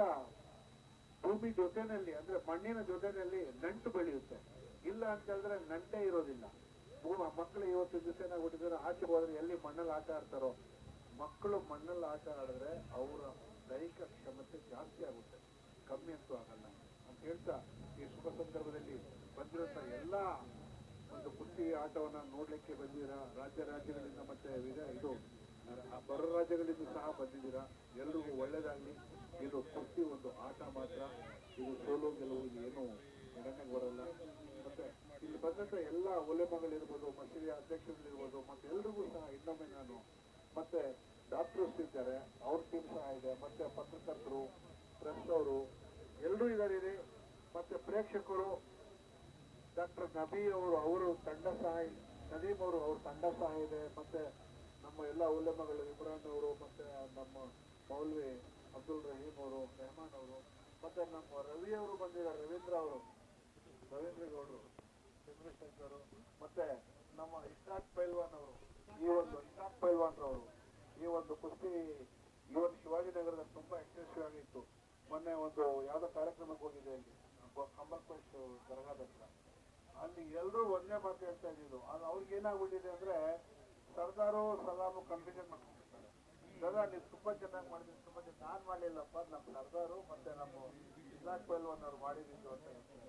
ಭೂಮಿ ಜೊತೆನಲ್ಲಿ ಅಂದ್ರೆ ಮಣ್ಣಿನ ಜೊತೆನಲ್ಲಿ ನಂಟು ಬೆಳೆಯುತ್ತೆ. ಇಲ್ಲ ಅಂತ ಹೇಳಿದ್ರೆ ನಂಟೇ ಇರೋದಿಲ್ಲ. ಮಕ್ಕಳು ಇವತ್ತು ದಿವಸ ಏನಾಗ್ಬಿಟ್ಟಿದ್ದಾರೆ ಆಚೆ ಹೋದ್ರೆ ಎಲ್ಲಿ ಮಣ್ಣಲ್ಲಿ ಆಟ ಆಡ್ತಾರೋ? ಮಕ್ಕಳು ಮಣ್ಣಲ್ಲಿ ಆಟ ಆಡಿದ್ರೆ ಅವರ ದೈಹಿಕ ಕ್ಷಮತೆ ಜಾಸ್ತಿ ಆಗುತ್ತೆ. ಕಮ್ಮಿ ಅಂತೂ ಆಗಲ್ಲ. ಅಂತ ಹೇಳ್ತಾ ಈ ಶುಭ ಸಂದರ್ಭದಲ್ಲಿ ಬಂದಿರೋಂಥ ಎಲ್ಲ ಒಂದು ಕುಸ್ತಿ ಆಟವನ್ನ ನೋಡ್ಲಿಕ್ಕೆ ಬಂದಿರ ರಾಜ್ಯ ರಾಜ್ಯಗಳಿಂದ ಮತ್ತೆ ಇದು. ಹೊರ ರಾಜ್ಯಗಳಿಂದ ಸಹ ಬಂದಿದ್ದೀರಾ? ಎಲ್ರಿಗೂ ಒಳ್ಳೇದಾಗಲಿ. ಇದು ಪ್ರತಿ ಒಂದು ಆಟ ಮಾತ್ರ. ಇದು ಸೋಲು ಗೆಲುವು ಏನು ಗಣನೆಗೆ ಬರಲ್ಲ ಮತ್ತೆ ಇಲ್ಲಿ ಬಂದಂತ ಎಲ್ಲ ಒಲೆಮಗಳಿರ್ಬೋದು ಮಸೀದಿ ಅಧ್ಯಕ್ಷಗಳಿರ್ಬೋದು ಮತ್ತೆ ಎಲ್ರಿಗೂ ಸಹ ಇನ್ನೊಮ್ಮೆ ನಾನು ಮತ್ತೆ ಡಾಕ್ಟರ್ಸ್ ಇದ್ದಾರೆ. ಅವ್ರ ಟೀಮ್ ಸಹ ಇದೆ. ಮತ್ತೆ ಪತ್ರಕರ್ತರು ಪ್ರೆಸ್ ಅವರು ಎಲ್ಲರೂ ಇದ್ದಾರೆ. ಮತ್ತೆ ಪ್ರೇಕ್ಷಕರು ಡಾಕ್ಟರ್ ನಬಿ ಅವರು ಅವರು ತಂಡ ಸಹ, ನದೀಮ್ ಅವರು ಅವ್ರ ತಂಡ ಸಹ ಇದೆ. ಮತ್ತೆ ನಮ್ಮ ಎಲ್ಲ ಉಲ್ಲಮಗಳು ಇಮ್ರಾನ್ ಅವರು ಮತ್ತೆ ನಮ್ಮ ಮೌಲ್ವಿ ಅಬ್ದುಲ್ ರಹೀಮ್ ಅವರು, ರೆಹಮಾನ್ ಅವರು, ಮತ್ತೆ ನಮ್ಮ ರವಿ ಅವರು ಬಂದಿದ್ದಾರೆ, ರವೀಂದ್ರ ಅವರು, ರವೀಂದ್ರ ಗೌಡರು, ಚಂದ್ರಶೇಖರ್ ಮತ್ತೆ ನಮ್ಮ ಇಷ್ಟಾಕ್ ಪೈಲ್ವಾನ್ ಅವರು, ಈ ಒಂದು ಇಷ್ಟಾಕ್ ಪೈಲ್ವಾನ್ ಅವರು ಈ ಒಂದು ಕುಸ್ತಿ ಈ ಒಂದು ಶಿವಾಜಿನಗರದಲ್ಲಿ ತುಂಬಾ ಯಶಸ್ವಿ ಆಗಿತ್ತು. ಮೊನ್ನೆ ಒಂದು ಯಾವ್ದೋ ಕಾರ್ಯಕ್ರಮಕ್ಕೆ ಹೋಗಿದೆ ಅಲ್ಲಿ ಕಂಬಲ್ಪೇಶ್ ದರ್ಗಾದ ಅಲ್ಲಿ ಎಲ್ಲರೂ ಒಂದೇ ಮಾತು ಹೇಳ್ತಾ ಇದ್ದಿದ್ದು. ಅದು ಅವ್ರಿಗೆ ಏನಾಗ್ಬಿಟ್ಟಿದೆ ಅಂದ್ರೆ ಸರ್ದಾರು ಸಲಾಮು ಕನ್ಫ್ಯೂಷನ್ ಮಾಡ್ಕೊಂಡಿರ್ತಾರೆ ಸರ್ದಾರ್ ನೀವು ತುಂಬಾ ಚೆನ್ನಾಗಿ ಮಾಡಿದ್ರಿ ತುಂಬಾ ಚೆನ್ನಾಗಿ ನಾನ್ ಮಾಡಲಿಲ್ಲಪ್ಪ ನಮ್ಮ ಸರ್ದಾರು ಮತ್ತೆ ನಮ್ಮ ಜಿಲ್ಲಾ ಪೈಲ್ವಾನ್ ಅವ್ರು ಮಾಡಿದ್ದು ಅಂತ ಹೇಳ್ತಾರೆ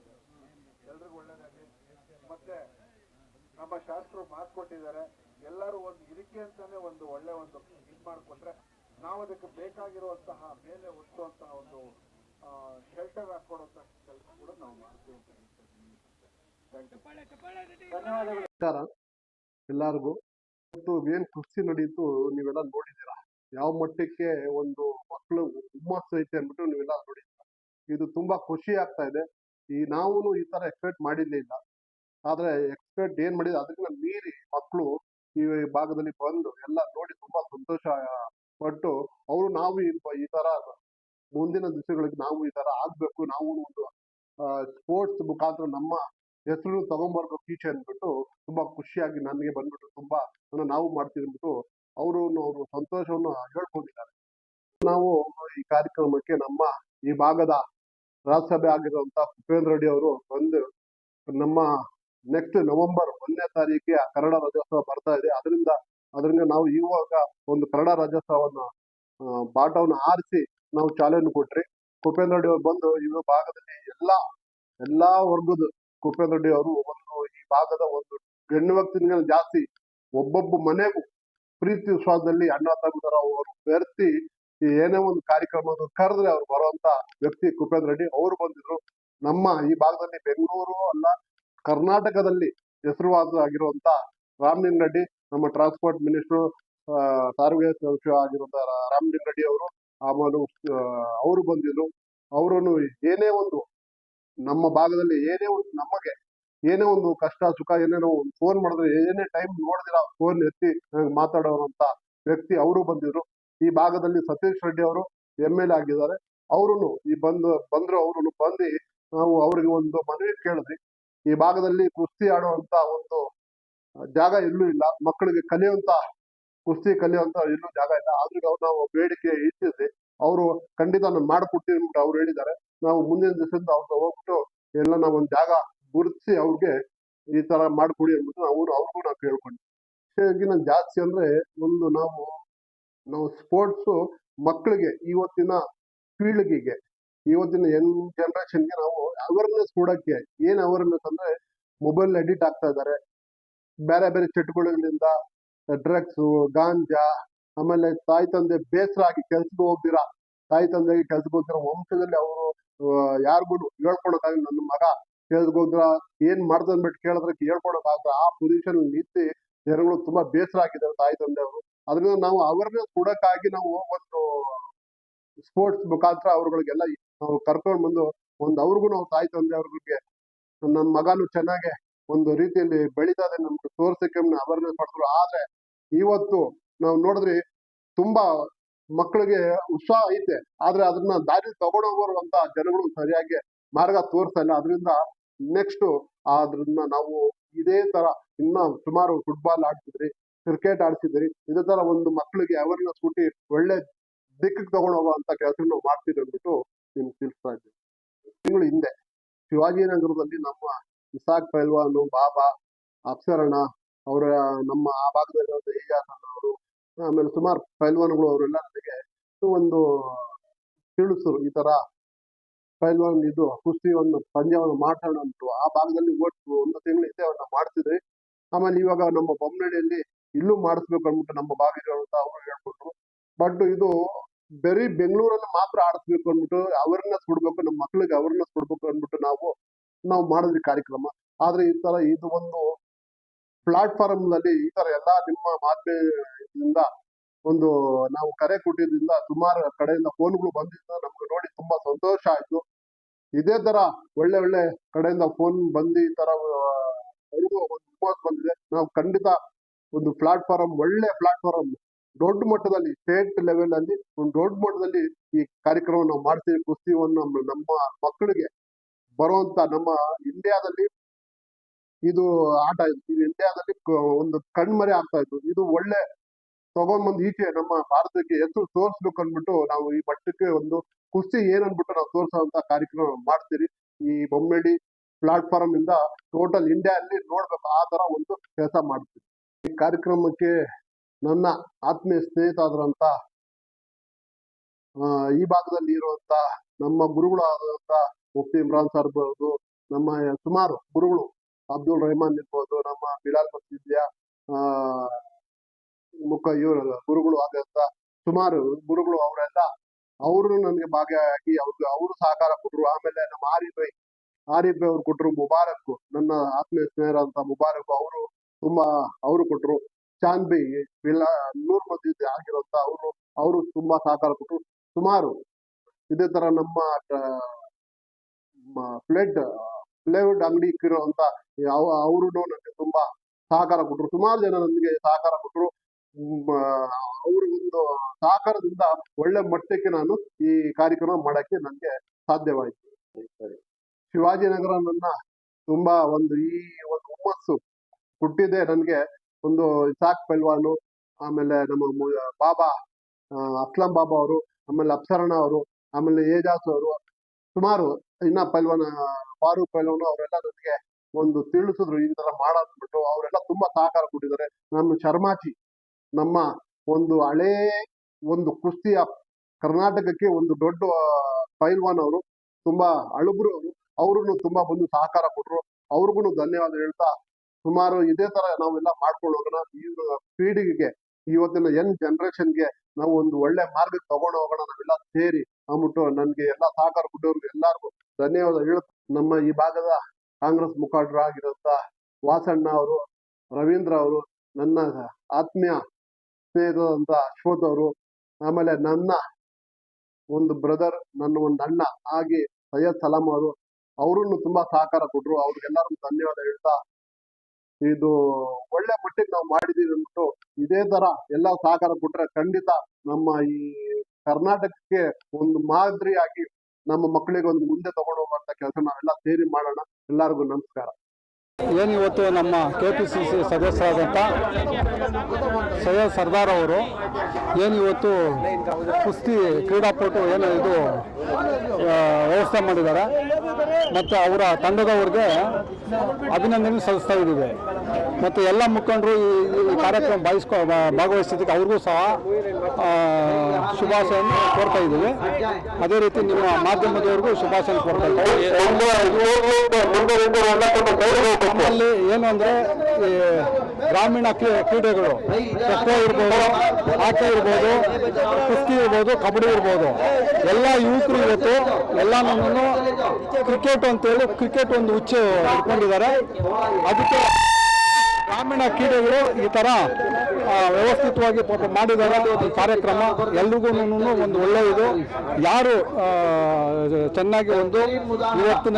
ಎಲ್ರಿಗೂ ಒಳ್ಳೇದಾಗಿ ಮತ್ತೆ ನಮ್ಮ ಶಾಸ್ತ್ರ ಮಾತು ಕೊಟ್ಟಿದ್ದಾರೆ ಎಲ್ಲರೂ ಒಂದು ಇದಕ್ಕೆ ಅಂತಾನೆ ಒಂದು ಒಳ್ಳೆ ಒಂದು ಇದು ಮಾಡಿಕೊಟ್ರೆ ನಾವು ಅದಕ್ಕೆ ಬೇಕಾಗಿರುವಂತಹ ಮೇಲೆ ಒತ್ತುವಂತಹ ಒಂದು ಶೆಲ್ಟರ್ ಹಾಕೊಡುವಂತಹ ಕೆಲಸ ಕೂಡ ನಾವು ಮಾಡ್ತೀವಿ ಧನ್ಯವಾದಗಳು. ಎಲ್ಲರಿಗೂ. ಇವತ್ತು ಏನ್ ಕುಸ್ತಿ ನಡೀತು ನೀವೆಲ್ಲ ನೋಡಿದ್ದೀರಾ? ಯಾವ ಮಟ್ಟಕ್ಕೆ ಒಂದು ಮಕ್ಕಳು ಹುಮ್ಮಸ್ಸು ಐತೆ ಅಂದ್ಬಿಟ್ಟು ನೀವೆಲ್ಲ ನೋಡಿದ್ದೀರಾ? ಇದು ತುಂಬಾ ಖುಷಿ ಆಗ್ತಾ ಇದೆ. ಈ ನಾವು ಈ ತರ ಎಕ್ಸ್ಪೆಕ್ಟ್ ಮಾಡಿರ್ಲಿಲ್ಲ ಆದ್ರೆ ಎಕ್ಸ್ಪೆಕ್ಟ್ ಏನ್ ಮಾಡಿದ್ರೆ ಅದಕ್ಕಿಂತ ಮೀರಿ ಮಕ್ಕಳು ಈ ಭಾಗದಲ್ಲಿ ಬಂದು ಎಲ್ಲ ನೋಡಿ ತುಂಬಾ ಸಂತೋಷ ಪಟ್ಟು ಅವರು ನಾವು ಈ ತರ ಮುಂದಿನ ದಿವಸಗಳಿಗೆ ನಾವು ಈ ತರ ಆಗ್ಬೇಕು. ನಾವು ಒಂದು ಸ್ಪೋರ್ಟ್ಸ್ ಮುಖಾಂತರ ನಮ್ಮ ಹೆಸರು ತಗೊಂಡ್ಬರ್ಬೇಕು ಟೀಚರ್ ಅಂದ್ಬಿಟ್ಟು ತುಂಬಾ ಖುಷಿಯಾಗಿ ನನಗೆ ಬಂದ್ಬಿಟ್ಟು ತುಂಬಾ ನಾವು ಮಾಡ್ತೀವಿ ಅಂದ್ಬಿಟ್ಟು ಅವರು ಅವರು ಸಂತೋಷವನ್ನು ಹೇಳ್ಕೊಂಡಿದ್ದಾರೆ. ನಾವು ಈ ಕಾರ್ಯಕ್ರಮಕ್ಕೆ ನಮ್ಮ ಈ ಭಾಗದ ರಾಜ್ಯಸಭೆ ಆಗಿರುವಂತಹ ಭೂಪೇಂದ್ರ ರೆಡ್ಡಿ ಅವರು ಬಂದು ನಮ್ಮ ನೆಕ್ಸ್ಟ್ ನವೆಂಬರ್ ಒಂದನೇ ತಾರೀಕಿಗೆ ಕನ್ನಡ ರಾಜ್ಯೋತ್ಸವ ಬರ್ತಾ ಇದೆ. ಅದರಿಂದ ಅದರಿಂದ ನಾವು ಇವಾಗ ಒಂದು ಕನ್ನಡ ರಾಜ್ಯೋತ್ಸವವನ್ನು ಬಾಟವನ್ನು ಆರಿಸಿ ನಾವು ಚಾಲೆಂಜ್ ಕೊಟ್ರಿ. ಭೂಪೇಂದ್ರ ರೆಡ್ಡಿ ಅವರು ಬಂದು ಈ ಭಾಗದಲ್ಲಿ ಎಲ್ಲಾ ಎಲ್ಲಾ ವರ್ಗದ ಭೂಪೇಂದ್ರ ರೆಡ್ಡಿ ಅವರು ಒಂದು ಈ ಭಾಗದ ಒಂದು ಗಣ್ಯ ವ್ಯಕ್ತಿಗಳು ಜಾಸ್ತಿ ಒಬ್ಬೊಬ್ಬ ಮನೆಗೂ ಪ್ರೀತಿ ವಿಶ್ವಾಸದಲ್ಲಿ ಅಣ್ಣ, ತಮ್ಮದರ ಅವರು ಬೆರ್ತಿ ಏನೇ ಒಂದು ಕಾರ್ಯಕ್ರಮ ಕರೆದ್ರೆ ಅವ್ರು ಬರುವಂತ ವ್ಯಕ್ತಿ ಕುಪೇಂದ್ರ ರೆಡ್ಡಿ ಅವರು ಬಂದಿದ್ರು. ನಮ್ಮ ಈ ಭಾಗದಲ್ಲಿ ಬೆಂಗಳೂರು ಅಲ್ಲ, ಕರ್ನಾಟಕದಲ್ಲಿ ಹೆಸರುವಾಸ ಆಗಿರುವಂತ ರಾಮ್ಲಿಂಗ್ ರೆಡ್ಡಿ, ನಮ್ಮ ಟ್ರಾನ್ಸ್ಪೋರ್ಟ್ ಮಿನಿಸ್ಟರ್ ಸಾರಿಗೆ ಸಚಿವ ಆಗಿರುವಂತ ರಾಮ್ಲಿಂಗ್ ರೆಡ್ಡಿ ಅವರು ಆಮೇಲೆ ಅವರು ಬಂದಿದ್ರು. ಅವರನ್ನು ಏನೇ ಒಂದು ನಮ್ಮ ಭಾಗದಲ್ಲಿ ಏನೇ ಒಂದು ನಮಗೆ ಏನೇ ಒಂದು ಕಷ್ಟ, ಸುಖ, ಏನೇನೋ ಫೋನ್ ಮಾಡಿದ್ರೆ ಏನೇ ಟೈಮ್ ನೋಡಿದಿರ ಫೋನ್ ಎತ್ತಿ ಮಾತಾಡೋರು ಮಾತಾಡೋರಂತ ವ್ಯಕ್ತಿ ಅವರು ಬಂದಿದ್ರು. ಈ ಭಾಗದಲ್ಲಿ ಸತೀಶ್ ರೆಡ್ಡಿ ಅವರು ಎಂ ಎಲ್ ಎ ಆಗಿದ್ದಾರೆ. ಅವರು ಈ ಬಂದು, ಬಂದ್ರು ಅವರು ಬಂದು ನಾವು ಅವ್ರಿಗೆ ಒಂದು ಮನವಿ ಕೇಳಿದ್ವಿ. ಈ ಭಾಗದಲ್ಲಿ ಕುಸ್ತಿ ಆಡುವಂತ ಒಂದು ಜಾಗ ಎಲ್ಲೂ ಇಲ್ಲ. ಮಕ್ಕಳಿಗೆ ಕಲಿಯುವಂತ, ಕುಸ್ತಿ ಕಲಿಯುವಂತ ಎಲ್ಲೂ ಜಾಗ ಇಲ್ಲ. ಆದ್ರೂ ಅವ್ರು ನಾವು ಬೇಡಿಕೆ ಇಟ್ಟಿದ್ವಿ. ಅವರು ಖಂಡಿತ ನಾನು ಮಾಡ್ಕೊಡ್ತೀನಿ ಅವ್ರು ಹೇಳಿದ್ದಾರೆ. ನಾವು ಮುಂದಿನ ದಿವಸದಿಂದ ಅವ್ರನ್ನ ಹೋಗ್ಬಿಟ್ಟು ಎಲ್ಲ ನಾವು ಒಂದು ಜಾಗ ಗುರುತಿಸಿ ಅವ್ರಿಗೆ ಈ ತರ ಮಾಡ್ಕೊಡಿ ಅಂದ್ಬಿಟ್ಟು ಅವ್ರು ಅವ್ರಿಗೂ ನಾವು ಕೇಳ್ಕೊಂಡ್ವಿ ನಾನು ಜಾಸ್ತಿ ಅಂದ್ರೆ ಒಂದು ನಾವು ನಾವು ಸ್ಪೋರ್ಟ್ಸು ಮಕ್ಕಳಿಗೆ ಇವತ್ತಿನ ಪೀಳಿಗೆಗೆ, ಇವತ್ತಿನ ಯಂಗ್ ಜನ್ರೇಷನ್ಗೆ ನಾವು ಅವೇರ್ನೆಸ್ ಕೊಡಕ್ಕೆ ಏನು ಅವೇರ್ನೆಸ್ ಅಂದ್ರೆ ಮೊಬೈಲ್ ಎಡಿಟ್ ಆಗ್ತಾ ಇದ್ದಾರೆ ಬೇರೆ ಬೇರೆ ಚಟುವಟಿಕೆಗಳಿಂದ ಡ್ರಗ್ಸ್ ಗಾಂಜಾ, ಆಮೇಲೆ ತಾಯಿ ತಂದೆ ಬೇಸರ ಆಗಿ ಕೆಲ್ಸಕ್ಕೆ ಹೋಗ್ದಿರಾ ತಾಯಿ ತಂದೆಗೆ ಕೆಲ್ಸಕ್ಕೆ ಹೋಗ್ದಿರ ವಂಶದಲ್ಲಿ ಅವರು ಯಾರಿಗೂ ಹೇಳ್ಕೊಳಕ್ಕಾಗಿ ನನ್ನ ಮಗ. ಹೋಗ್ದಿರ ಏನ್ ಮಾಡ್ದ ಅಂದ್ಬಿಟ್ಟು ಕೇಳಿದ್ರೆ ಹೇಳ್ಕೊಳಕ್ಕಾಗ ಆ ಪೊಸಿಷನ್ ನಿಂತಿ ಜನಗಳು ತುಂಬಾ ಬೇಸರ ಆಗಿದ್ದಾರೆ ತಾಯಿ ತಂದೆಯವರು ಅದರಿಂದ ನಾವು ಅವೇರ್ನೆಸ್ ಕೊಡಕ್ಕಾಗಿ ನಾವು ಒಂದು ಸ್ಪೋರ್ಟ್ಸ್ ಮುಖಾಂತರ ಅವ್ರಗಳಿಗೆಲ್ಲ ನಾವು ಕರ್ಕೊಂಡ್ ಬಂದು ಒಂದು ಅವ್ರಿಗೂ ನಾವು ತಾಯಿ ತಂದೆ ಅವ್ರಿಗೆ. ನನ್ನ ಮಗನು ಚೆನ್ನಾಗೆ ಒಂದು ರೀತಿಯಲ್ಲಿ ಬೆಳೀತಾ ನಮ್ಗೆ ತೋರ್ಸಕ್ಕೆ ಅವೇರ್ನೆಸ್ ಪಡೆದ್ರು ಆದ್ರೆ ಇವತ್ತು ನಾವು ನೋಡಿದ್ರಿ ತುಂಬಾ ಮಕ್ಕಳಿಗೆ ಉತ್ಸಾಹ ಐತೆ. ಆದ್ರೆ ಅದನ್ನ ದಾರಿ ತಗೊಂಡೋಗೋರು ಅಂತ ಜನಗಳು ಸರಿಯಾಗಿ ಮಾರ್ಗ ತೋರಿಸ್ತಾ ಇಲ್ಲ ಅದರಿಂದ ನೆಕ್ಸ್ಟ್ ಅದ್ರನ್ನ ನಾವು ಇದೇ ತರ ಇನ್ನ ಸುಮಾರು ಫುಟ್ಬಾಲ್ ಆಡ್ತಿದ್ರಿ ಕ್ರಿಕೆಟ್ ಆಡ್ತಿದ್ರಿ, ಇದೇ ತರ ಒಂದು ಮಕ್ಕಳಿಗೆ ಅವೇರ್ನೆಸ್ ಕೊಟ್ಟು ಒಳ್ಳೆ ದಿಕ್ಕಿಗೆ ತಗೊಂಡು ಅಂತ ಕೆಲಸ ನಾವು ಅಂದ್ಬಿಟ್ಟು ನಿಮ್ಗೆ ತಿಳಿಸ್ತಾ ಇದ್ದೀವಿ ತಿಂಗಳು ಹಿಂದೆ ಶಿವಾಜಿನಗರದಲ್ಲಿ ನಮ್ಮ ಇಸಾಕ್ ಪೈಲ್ವಾನು, ಬಾಬಾ, ಅಪ್ಸರಣ, ಅವರ ನಮ್ಮ ಆ ಭಾಗದಲ್ಲಿ ಅವರು, ಆಮೇಲೆ ಸುಮಾರು ಪೈಲ್ವಾನ್ಗಳು ಅವರೆಲ್ಲ ನನಗೆ ಒಂದು ತಿಳಿಸರು ಈ ತರ ಪೈಲ್ವಾನ್ ಇದು ಕುಸ್ತಿ ಒಂದು ಪಂದ್ಯವನ್ನು ಮಾಡೋಣ ಅಂತು ಆ ಭಾಗದಲ್ಲಿ ಒಟ್ಟು ಒಂದು ತಿಂಗಳು ಇದೆ ಅವ್ರನ್ನ ಮಾಡ್ತಿದ್ರಿ ಆಮೇಲೆ ಇವಾಗ ನಮ್ಮ ಬೊಮ್ಮನಹಳ್ಳಿಯಲ್ಲಿ ಇಲ್ಲೂ ಮಾಡಿಸ್ಬೇಕು ಅಂದ್ಬಿಟ್ಟು ನಮ್ಮ ಬಾವಿಗಳು ಅಂತ ಅವರು ಹೇಳ್ಕೊಟ್ರು. ಬಟ್ ಇದು ಬರೀ ಬೆಂಗಳೂರಲ್ಲಿ ಮಾತ್ರ ಆಡಿಸ್ಬೇಕು ಅಂದ್ಬಿಟ್ಟು ಅವೇರ್ನೆಸ್ ಕೊಡ್ಬೇಕು, ನಮ್ಮ ಮಕ್ಳಿಗೆ ಅವೇರ್ನೆಸ್ ಕೊಡ್ಬೇಕು ಅಂದ್ಬಿಟ್ಟು ನಾವು ನಾವು ಮಾಡಿದ್ವಿ ಕಾರ್ಯಕ್ರಮ. ಆದ್ರೆ ಈ ತರ ಇದು ಒಂದು ಪ್ಲಾಟ್ಫಾರ್ಮ್ನಲ್ಲಿ ಈ ತರ ಎಲ್ಲಾ ನಿಮ್ಮ ಮಾಧ್ಯಮದಿಂದ ಒಂದು ನಾವು ಕರೆ ಕೊಟ್ಟಿದ್ರಿಂದ ಸುಮಾರು ಕಡೆಯಿಂದ ಫೋನ್ಗಳು ಬಂದಿದ್ದು ನಮ್ಗೆ ನೋಡಿ ತುಂಬಾ ಸಂತೋಷ ಆಯ್ತು. ಇದೇ ತರ ಒಳ್ಳೆ ಒಳ್ಳೆ ಕಡೆಯಿಂದ ಫೋನ್ ಬಂದು ಈ ತರ ಬಂದಿದೆ. ನಾವು ಖಂಡಿತ ಒಂದು ಪ್ಲಾಟ್ಫಾರ್ಮ್ ಒಳ್ಳೆ ಪ್ಲಾಟ್ಫಾರ್ಮ್ ದೊಡ್ಡ ಮಟ್ಟದಲ್ಲಿ ಸ್ಟೇಟ್ ಲೆವೆಲ್ ಅಲ್ಲಿ, ಒಂದು ದೊಡ್ಡ ಮಟ್ಟದಲ್ಲಿ ಈ ಕಾರ್ಯಕ್ರಮ ನಾವು ಮಾಡ್ತೀವಿ. ಕುಸ್ತಿವನ್ನು ನಮ್ಮ ಮಕ್ಕಳಿಗೆ ಬರುವಂತ ನಮ್ಮ ಇಂಡಿಯಾದಲ್ಲಿ ಇದು ಆಟ ಇದು ಇಂಡಿಯಾದಲ್ಲಿ ಒಂದು ಕಣ್ಮರೆ ಆಗ್ತಾ ಇತ್ತು. ಇದು ಒಳ್ಳೆ ತಗೊಂಡ್ಬಂದು ಈಚೆ ನಮ್ಮ ಭಾರತಕ್ಕೆ ಹೆಸರು ತೋರಿಸ್ಬೇಕು ಅಂದ್ಬಿಟ್ಟು ನಾವು ಈ ಮಟ್ಟಕ್ಕೆ ಒಂದು ಕುಸ್ತಿ ಏನನ್ಬಿಟ್ಟು ನಾವು ತೋರಿಸುವಂತ ಕಾರ್ಯಕ್ರಮ ಮಾಡ್ತೀರಿ. ಈ ಬೊಮ್ಮೇಡಿ ಪ್ಲಾಟ್ಫಾರ್ಮ್ ಇಂದ ಟೋಟಲ್ ಇಂಡಿಯಾ ಅಲ್ಲಿ ನೋಡ್ಬೇಕು ಆ ತರ ಒಂದು ಕೆಲಸ ಮಾಡ್ತೀವಿ. ಈ ಕಾರ್ಯಕ್ರಮಕ್ಕೆ ನನ್ನ ಆತ್ಮೀಯ ಸ್ನೇಹಿತ ಆದ್ರಂತ ಆ, ಈ ಭಾಗದಲ್ಲಿ ಇರುವಂತ ನಮ್ಮ ಗುರುಗಳು ಆದಂತ ಮುಫ್ತಿ ಇಮ್ರಾನ್ ಸರ್ ಇರ್ಬೋದು ನಮ್ಮ ಸುಮಾರು ಗುರುಗಳು ಅಬ್ದುಲ್ ರಹಮಾನ್ ಇರ್ಬೋದು ನಮ್ಮ ಬಿಲಾಲ್ ಆ ಮುಖ ಇವರು ಗುರುಗಳು ಆದಂತ ಸುಮಾರು ಗುರುಗಳು ಅವರೆಲ್ಲ ಅವರು ನನಗೆ ಭಾಗಿಯಾಗಿ ಅವ್ರಿಗೆ ಅವರು ಸಹಕಾರ ಕೊಟ್ರು. ಆಮೇಲೆ ನಮ್ಮ ಆರಿಬೈ ಆರಿಬೈ ಅವ್ರು ಕೊಟ್ರು ಮುಬಾರಕ್ ನನ್ನ ಆತ್ಮೀಯ ಸ್ನೇಹಿತರಂತ ಮುಬಾರಕ್ ಅವರು ತುಂಬಾ, ಅವರು ಕೊಟ್ರು. ಚಾಂದ್ ಬೈ ನೂರು ಮಂದಿ ಆಗಿರೋಂತ ಅವರು ಅವರು ತುಂಬಾ ಸಹಕಾರ ಕೊಟ್ರು. ಸುಮಾರು ಇದೇ ತರ ನಮ್ಮ ಫ್ಲೆಡ್ ಪ್ಲೇವುಡ್ ಅಂಗಡಿ ಇಕ್ಕಿರುವಂತ ಅವರು ನನಗೆ ತುಂಬಾ ಸಹಕಾರ ಕೊಟ್ರು. ಸುಮಾರು ಜನ ನನಗೆ ಸಹಕಾರ ಕೊಟ್ರು. ಅವ್ರ ಒಂದು ಸಹಕಾರದಿಂದ ಒಳ್ಳೆ ಮಟ್ಟಕ್ಕೆ ನಾನು ಈ ಕಾರ್ಯಕ್ರಮ ಮಾಡಕ್ಕೆ ನನಗೆ ಸಾಧ್ಯವಾಯಿತು. ಶಿವಾಜಿನಗರ ನನ್ನ ತುಂಬಾ ಒಂದು ಈ ಒಂದು ಹುಮ್ಮಸ್ಸು ಹುಟ್ಟಿದೆ. ನನಗೆ ಒಂದು ಇಸಾಕ್ ಪೆಲ್ವಾನು, ಆಮೇಲೆ ನಮ್ಮ ಬಾಬಾ ಅಸ್ಲಂ ಬಾಬಾ ಅವರು, ಆಮೇಲೆ ಅಪ್ಸರಣ ಅವರು, ಆಮೇಲೆ ಏಜಾಸ್ ಅವರು, ಸುಮಾರು ಇನ್ನ ಪಲ್ವಾನ, ಫಾರೂಕ್ ಪಲ್ವಾನು ಅವರೆಲ್ಲ ನನಗೆ ಒಂದು ತಿಳಿಸಿದ್ರು ಈ ತರ ಮಾಡಿಬಿಟ್ಟು ಅವರೆಲ್ಲ ತುಂಬಾ ಸಹಕಾರ ಕೊಟ್ಟಿದ್ದಾರೆ. ನಮ್ಮ ಶರ್ಮಾಚಿ ನಮ್ಮ ಒಂದು ಹಳೆ ಒಂದು ಕುಸ್ತಿಯ ಕರ್ನಾಟಕಕ್ಕೆ ಒಂದು ದೊಡ್ಡ ಪೈಲ್ವಾನ್ ಅವರು ತುಂಬಾ ಅಳುಬ್ರು ಅವರು. ತುಂಬಾ ಬಂದು ಸಹಕಾರ ಕೊಟ್ರು. ಅವ್ರಿಗೂ ಧನ್ಯವಾದ ಹೇಳ್ತಾ ಸುಮಾರು ಇದೇ ತರ ನಾವೆಲ್ಲ ಮಾಡ್ಕೊಂಡು ಹೋಗೋಣ ಈ ಪೀಳಿಗೆಗೆ, ಇವತ್ತಿನ ಯಂಗ್ ಜನರೇಷನ್ಗೆ ನಾವು ಒಂದು ಒಳ್ಳೆ ಮಾರ್ಗಕ್ಕೆ ತಗೊಂಡು ಹೋಗೋಣ. ನಾವೆಲ್ಲ ಸೇರಿ ಅಂದ್ಬಿಟ್ಟು ನನ್ಗೆ ಎಲ್ಲ ಸಹಕಾರ ಕೊಟ್ಟವ್ರಿಗೆ ಎಲ್ಲಾರ್ಗು ಧನ್ಯವಾದ ಹೇಳ್ತಾ ನಮ್ಮ ಈ ಭಾಗದ ಕಾಂಗ್ರೆಸ್ ಮುಖಂಡರಾಗಿರುವಂತ ವಾಸಣ್ಣ ಅವರು, ರವೀಂದ್ರ ಅವರು, ನನ್ನ ಆತ್ಮೀಯ ಸ್ನೇಹಿತರಂತ ಅಶ್ವಥ್ ಅವರು ಆಮೇಲೆ ನನ್ನ ಒಂದು ಬ್ರದರ್ ನನ್ನ ಒಂದು ಅಣ್ಣ ಹಾಗೆ ಸೈಯದ್ ಸಲಾಂ ಅವರು, ಅವರನ್ನು ತುಂಬಾ ಸಹಕಾರ ಕೊಟ್ರು. ಅವ್ರಿಗೆಲ್ಲರಿಗೂ ಧನ್ಯವಾದ ಹೇಳ್ತಾ ಇದು ಒಳ್ಳೆ ಮಟ್ಟಿಗೆ ನಾವು ಮಾಡಿದೀವಿ ಅಂದ್ಬಿಟ್ಟು ಇದೇ ತರ ಎಲ್ಲ ಸಹಕಾರ ಕೊಟ್ರೆ ಖಂಡಿತ ನಮ್ಮ ಈ ಕರ್ನಾಟಕಕ್ಕೆ ಒಂದು ಮಾದರಿಯಾಗಿ ನಮ್ಮ ಮಕ್ಕಳಿಗೆ ಒಂದು ಮುಂದೆ ತಗೊಂಡು ಹೋಗುವಂತ ಕೆಲಸ ನಾವೆಲ್ಲ ಸೇರಿ ಮಾಡೋಣ. ಎಲ್ಲರಿಗೂ ನಮಸ್ಕಾರ. ಏನು ಇವತ್ತು ನಮ್ಮ ಕೆ ಪಿ ಸಿ ಸಿ ಸದಸ್ಯರಾದಂಥ ಸೈಯದ್ ಸರ್ದಾರ್ ಅವರು ಏನು ಇವತ್ತು ಕುಸ್ತಿ ಕ್ರೀಡಾಪಟು ಏನು ಇದು ವ್ಯವಸ್ಥೆ ಮಾಡಿದ್ದಾರೆ. ಮತ್ತು ಅವರ ತಂಡದವ್ರಿಗೆ ಅಭಿನಂದನೆ ಸಲ್ಲಿಸ್ತಾ ಇದ್ದೀವಿ. ಮತ್ತು ಎಲ್ಲ ಮುಖಂಡರು ಈ ಕಾರ್ಯಕ್ರಮ ಬಯಸ್ಕೊ ಭಾಗವಹಿಸಿದ್ದಕ್ಕೆ ಅವ್ರಿಗೂ ಸಹ ಆ, ಶುಭಾಶಯನ್ನು ಕೋರ್ತಾ ಇದ್ದೀವಿ. ಅದೇ ರೀತಿ ನಿಮ್ಮ ಮಾಧ್ಯಮದವ್ರಿಗೂ ಶುಭಾಶಯ ಕೋರ್ತಾ ಇದ್ದೀವಿ. ನಮ್ಮಲ್ಲಿ ಏನು ಅಂದ್ರೆ ಈ ಗ್ರಾಮೀಣ ಕ್ರೀ- ಕ್ರೀಡೆಗಳು ಖೋ ಇರ್ಬೋದು, ಆಟ ಇರ್ಬೋದು, ಕುಸ್ತಿ ಇರ್ಬೋದು, ಕಬಡ್ಡಿ ಇರ್ಬೋದು. ಎಲ್ಲ ಯುವಕರು ಇವತ್ತು ಎಲ್ಲಾನು ಕ್ರಿಕೆಟ್ ಅಂತೇಳಿ ಕ್ರಿಕೆಟ್ ಒಂದು ಹುಚ್ಚು ಇಟ್ಕೊಂಡಿದ್ದಾರೆ ಅದಕ್ಕೆ ಗ್ರಾಮೀಣ ಕ್ರೀಡೆಗಳು ಈ ಥರ ವ್ಯವಸ್ಥಿತವಾಗಿ ಈ ಕಾರ್ಯಕ್ರಮ ಎಲ್ರಿಗೂ ಒಂದು ಒಳ್ಳೆಯದು. ಯಾರು ಚೆನ್ನಾಗಿ ಒಂದು ಇವತ್ತಿನ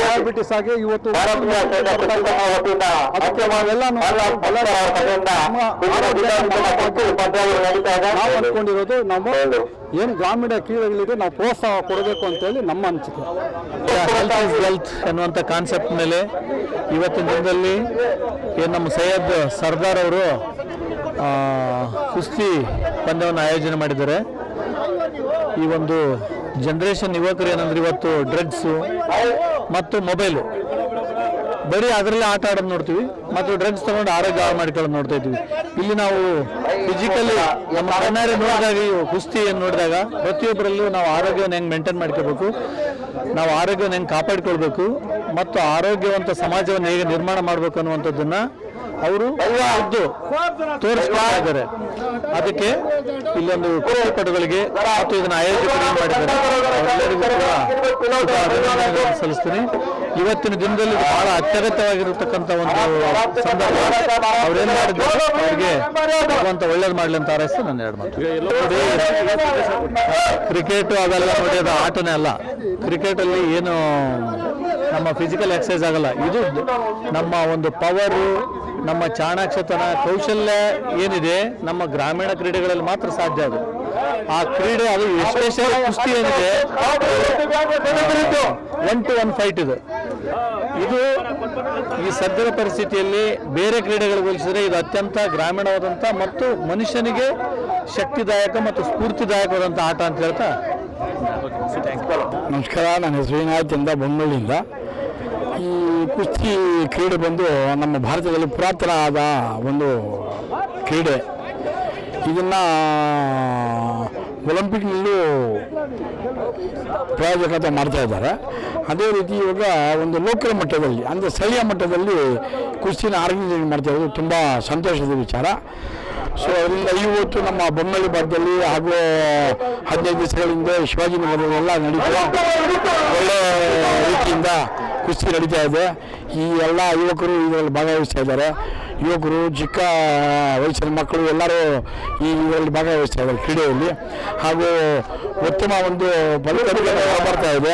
ಡಯಾಬಿಟಿಸ್ ಆಗಿ ಇವತ್ತು ನಾವು ಅಂದ್ಕೊಂಡಿರೋದು ನಾವು ಏನು ಗ್ರಾಮೀಣ ಕ್ರೀಡೆಗಳಿಗೆ ನಾವು ಪ್ರೋತ್ಸಾಹ ಕೊಡಬೇಕು ಅಂತೇಳಿ ನಮ್ಮ ಅನಿಸಿಕೆ. ಹೆಲ್ತ್ ಇಸ್ ವೆಲ್ತ್ ಎನ್ನುವಂಥ ಕಾನ್ಸೆಪ್ಟ್ ಮೇಲೆ ಇವತ್ತಿನ ದಿನದಲ್ಲಿ ಏನು ನಮ್ಮ ಸೈಯದ್ ಸರ್ದಾರ್ ಅವರು ಕುಸ್ತಿ ಪಂದ್ಯವನ್ನು ಆಯೋಜನೆ ಮಾಡಿದ್ದಾರೆ. ಈ ಒಂದು ಜನ್ರೇಷನ್ ಯುವಕರು ಏನಂದ್ರೆ ಇವತ್ತು ಡ್ರಗ್ಸು ಮತ್ತು ಮೊಬೈಲು ಬರೀ ಅದರಲ್ಲೇ ಆಟ ಆಡೋದು ನೋಡ್ತೀವಿ, ಮತ್ತು ಡ್ರಗ್ಸ್ ತಗೊಂಡು ಆರೋಗ್ಯ ಹಾಳು ಮಾಡ್ಕೊಳ್ಳೋದು ನೋಡ್ತಾ ಇದ್ವಿ. ಇಲ್ಲಿ ನಾವು ಫಿಸಿಕಲಿ ನಮ್ಮ ಕಣ್ಣಾರೆ ನೋಡಿದಾಗ ಕುಸ್ತಿಯನ್ನು ನೋಡಿದಾಗ ಪ್ರತಿಯೊಬ್ಬರಲ್ಲೂ ನಾವು ಆರೋಗ್ಯವನ್ನು ಹೆಂಗೆ ಮೇಂಟೈನ್ ಮಾಡ್ಕೋಬೇಕು, ನಾವು ಆರೋಗ್ಯವನ್ನು ಹೆಂಗೆ ಕಾಪಾಡಿಕೊಳ್ಬೇಕು, ಮತ್ತು ಆರೋಗ್ಯವಂತ ಸಮಾಜವನ್ನು ಹೇಗೆ ನಿರ್ಮಾಣ ಮಾಡಬೇಕು ಅನ್ನುವಂಥದ್ದನ್ನು ಅವರು ಖುದ್ದು ತೋರಿಸ್ತಾ ಇದ್ದಾರೆ. ಅದಕ್ಕೆ ಇಲ್ಲೊಂದು ಕ್ರೀಡಾಪಟುಗಳಿಗೆ ಮತ್ತು ಇದನ್ನ ಆಯೋಜಕರು ಮಾಡಿದ್ದಾರೆ. ಸಲ್ಲಿಸ್ತೀನಿ. ಇವತ್ತಿನ ದಿನದಲ್ಲಿ ಬಹಳ ಅತ್ಯಗತ್ಯವಾಗಿರತಕ್ಕಂಥ ಒಂದು ಸಂದರ್ಭ. ಅವರೆಲ್ಲ ಅವರಿಗೆ ಭಗವಂತ ಒಳ್ಳೇದು ಮಾಡ್ಲಿ ಅಂತ ಹಾರೈಸಿ ನಾನು ಎರಡು ಮಾತು. ಕ್ರಿಕೆಟ್ ಅವೆಲ್ಲ ನೋಡಿ, ಅದು ಆಟನೇ ಅಲ್ಲ. ಕ್ರಿಕೆಟ್ ಅಲ್ಲಿ ಏನು ನಮ್ಮ ಫಿಸಿಕಲ್ ಎಕ್ಸಸೈಸ್ ಆಗಲ್ಲ. ಇದು ನಮ್ಮ ಒಂದು ಪವರು ನಮ್ಮ ಚಾಣಾಕ್ಷತನ ಕೌಶಲ್ಯ ಏನಿದೆ, ನಮ್ಮ ಗ್ರಾಮೀಣ ಕ್ರೀಡೆಗಳಲ್ಲಿ ಮಾತ್ರ ಸಾಧ್ಯ ಅದು. ಆ ಕ್ರೀಡೆ ಅದು ವಿಶೇಷ ಕುಸ್ತಿ ಏನಿದೆ ಒನ್ ಟು ಒನ್ ಫೈಟ್ ಇದು. ಇದು ಈ ಸದ್ಯದ ಪರಿಸ್ಥಿತಿಯಲ್ಲಿ ಬೇರೆ ಕ್ರೀಡೆಗಳಿಗೆ ಹೋಲಿಸಿದರೆ ಇದು ಅತ್ಯಂತ ಗ್ರಾಮೀಣವಾದಂಥ ಮತ್ತು ಮನುಷ್ಯನಿಗೆ ಶಕ್ತಿದಾಯಕ ಮತ್ತು ಸ್ಫೂರ್ತಿದಾಯಕವಾದಂಥ ಆಟ ಅಂತ ಹೇಳ್ತಾ? ನಮಸ್ಕಾರ, ನನ್ನ ಇಂದ ಬೊಮ್ಮಳ್ಳಿಯಿಂದ. ಈ ಕುಸ್ತಿ ಕ್ರೀಡೆ ಬಂದು ನಮ್ಮ ಭಾರತದಲ್ಲಿ ಪುರಾತನ ಆದ ಒಂದು ಕ್ರೀಡೆ. ಇದನ್ನು ಒಲಿಂಪಿಕ್ನಲ್ಲೂ ಪ್ರಾಯೋಜಕತೆ ಮಾಡ್ತಾ ಇದ್ದಾರೆ. ಅದೇ ರೀತಿ ಇವಾಗ ಒಂದು ಲೋಕಲ್ ಮಟ್ಟದಲ್ಲಿ, ಅಂದರೆ ಸ್ಥಳೀಯ ಮಟ್ಟದಲ್ಲಿ ಕುಸ್ತಿನ ಆರ್ಗನೈಸೇಷನ್ ಮಾಡ್ತಾ ಇರೋದು ತುಂಬ ಸಂತೋಷದ ವಿಚಾರ. ಸೊ ಅದರಿಂದ ಇವತ್ತು ನಮ್ಮ ಬೊಮ್ಮಲಿ ಭಾಗದಲ್ಲಿ ಹಾಗೂ ಹದಿನೈದು ದಿವಸಗಳಿಂದ ಶಿವಾಜಿ ನಗರದಲ್ಲೆಲ್ಲ ನಡೀತಾ ಒಳ್ಳೆ ರೀತಿಯಿಂದ ಕುಸ್ತಿ ನಡೀತಾ ಇದೆ. ಈ ಎಲ್ಲ ಯುವಕರು ಇದರಲ್ಲಿ ಭಾಗವಹಿಸ್ತಾ ಇದ್ದಾರೆ. ಯುವಕರು, ಚಿಕ್ಕ, ವಯಸ್ಸಿನ ಮಕ್ಕಳು ಎಲ್ಲರೂ ಈ ಇದರಲ್ಲಿ ಭಾಗವಹಿಸ್ತಾ ಇದ್ದಾರೆ ಕ್ರೀಡೆಯಲ್ಲಿ. ಹಾಗೂ ಉತ್ತಮ ಒಂದು ಬರ್ತಾ ಇದೆ.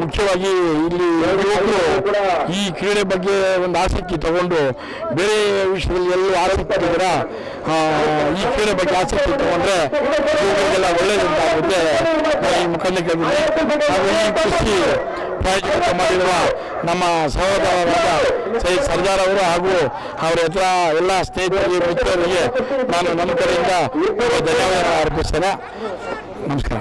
ಮುಖ್ಯವಾಗಿ ಇಲ್ಲಿ ಯುವಕರು ಈ ಕ್ರೀಡೆ ಬಗ್ಗೆ ಒಂದು ಆಸಕ್ತಿ ತಗೊಂಡು ಬೇರೆ ವಿಷಯದಲ್ಲಿ ಎಲ್ಲೂ ಆಸಕ್ತಿ ಇದ್ದೀರಾ ಈ ಕ್ರೀಡೆ ಬಗ್ಗೆ ಆಸಕ್ತಿ ತಗೊಂಡ್ರೆ ಯುವಕರಿಗೆಲ್ಲ ಒಳ್ಳೇದಂತಾಗುತ್ತೆ ನಾನು ಈ ಮುಖಂಡ ಕೇಳಿದ್ರೆ ಈ ಕುಸ್ತಿ ಪ್ರಾಯೋಜಕತ್ವ ಮಾಡಿರುವ ನಮ್ಮ ಸಹೋದರರಾದ ಸೈದ್ ಸರ್ದಾರ್ ಅವರು ಹಾಗೂ ಅವರ ಹತ್ರ ಎಲ್ಲ ಸ್ನೇಹಿತರಿಗೆ, ಮಿತ್ರರಿಗೆ ನಾನು ನಮ್ಮ ಕಡೆಯಿಂದ ಧನ್ಯವಾದ ಅರ್ಪಿಸ್ತೇನೆ. ನಮಸ್ಕಾರ.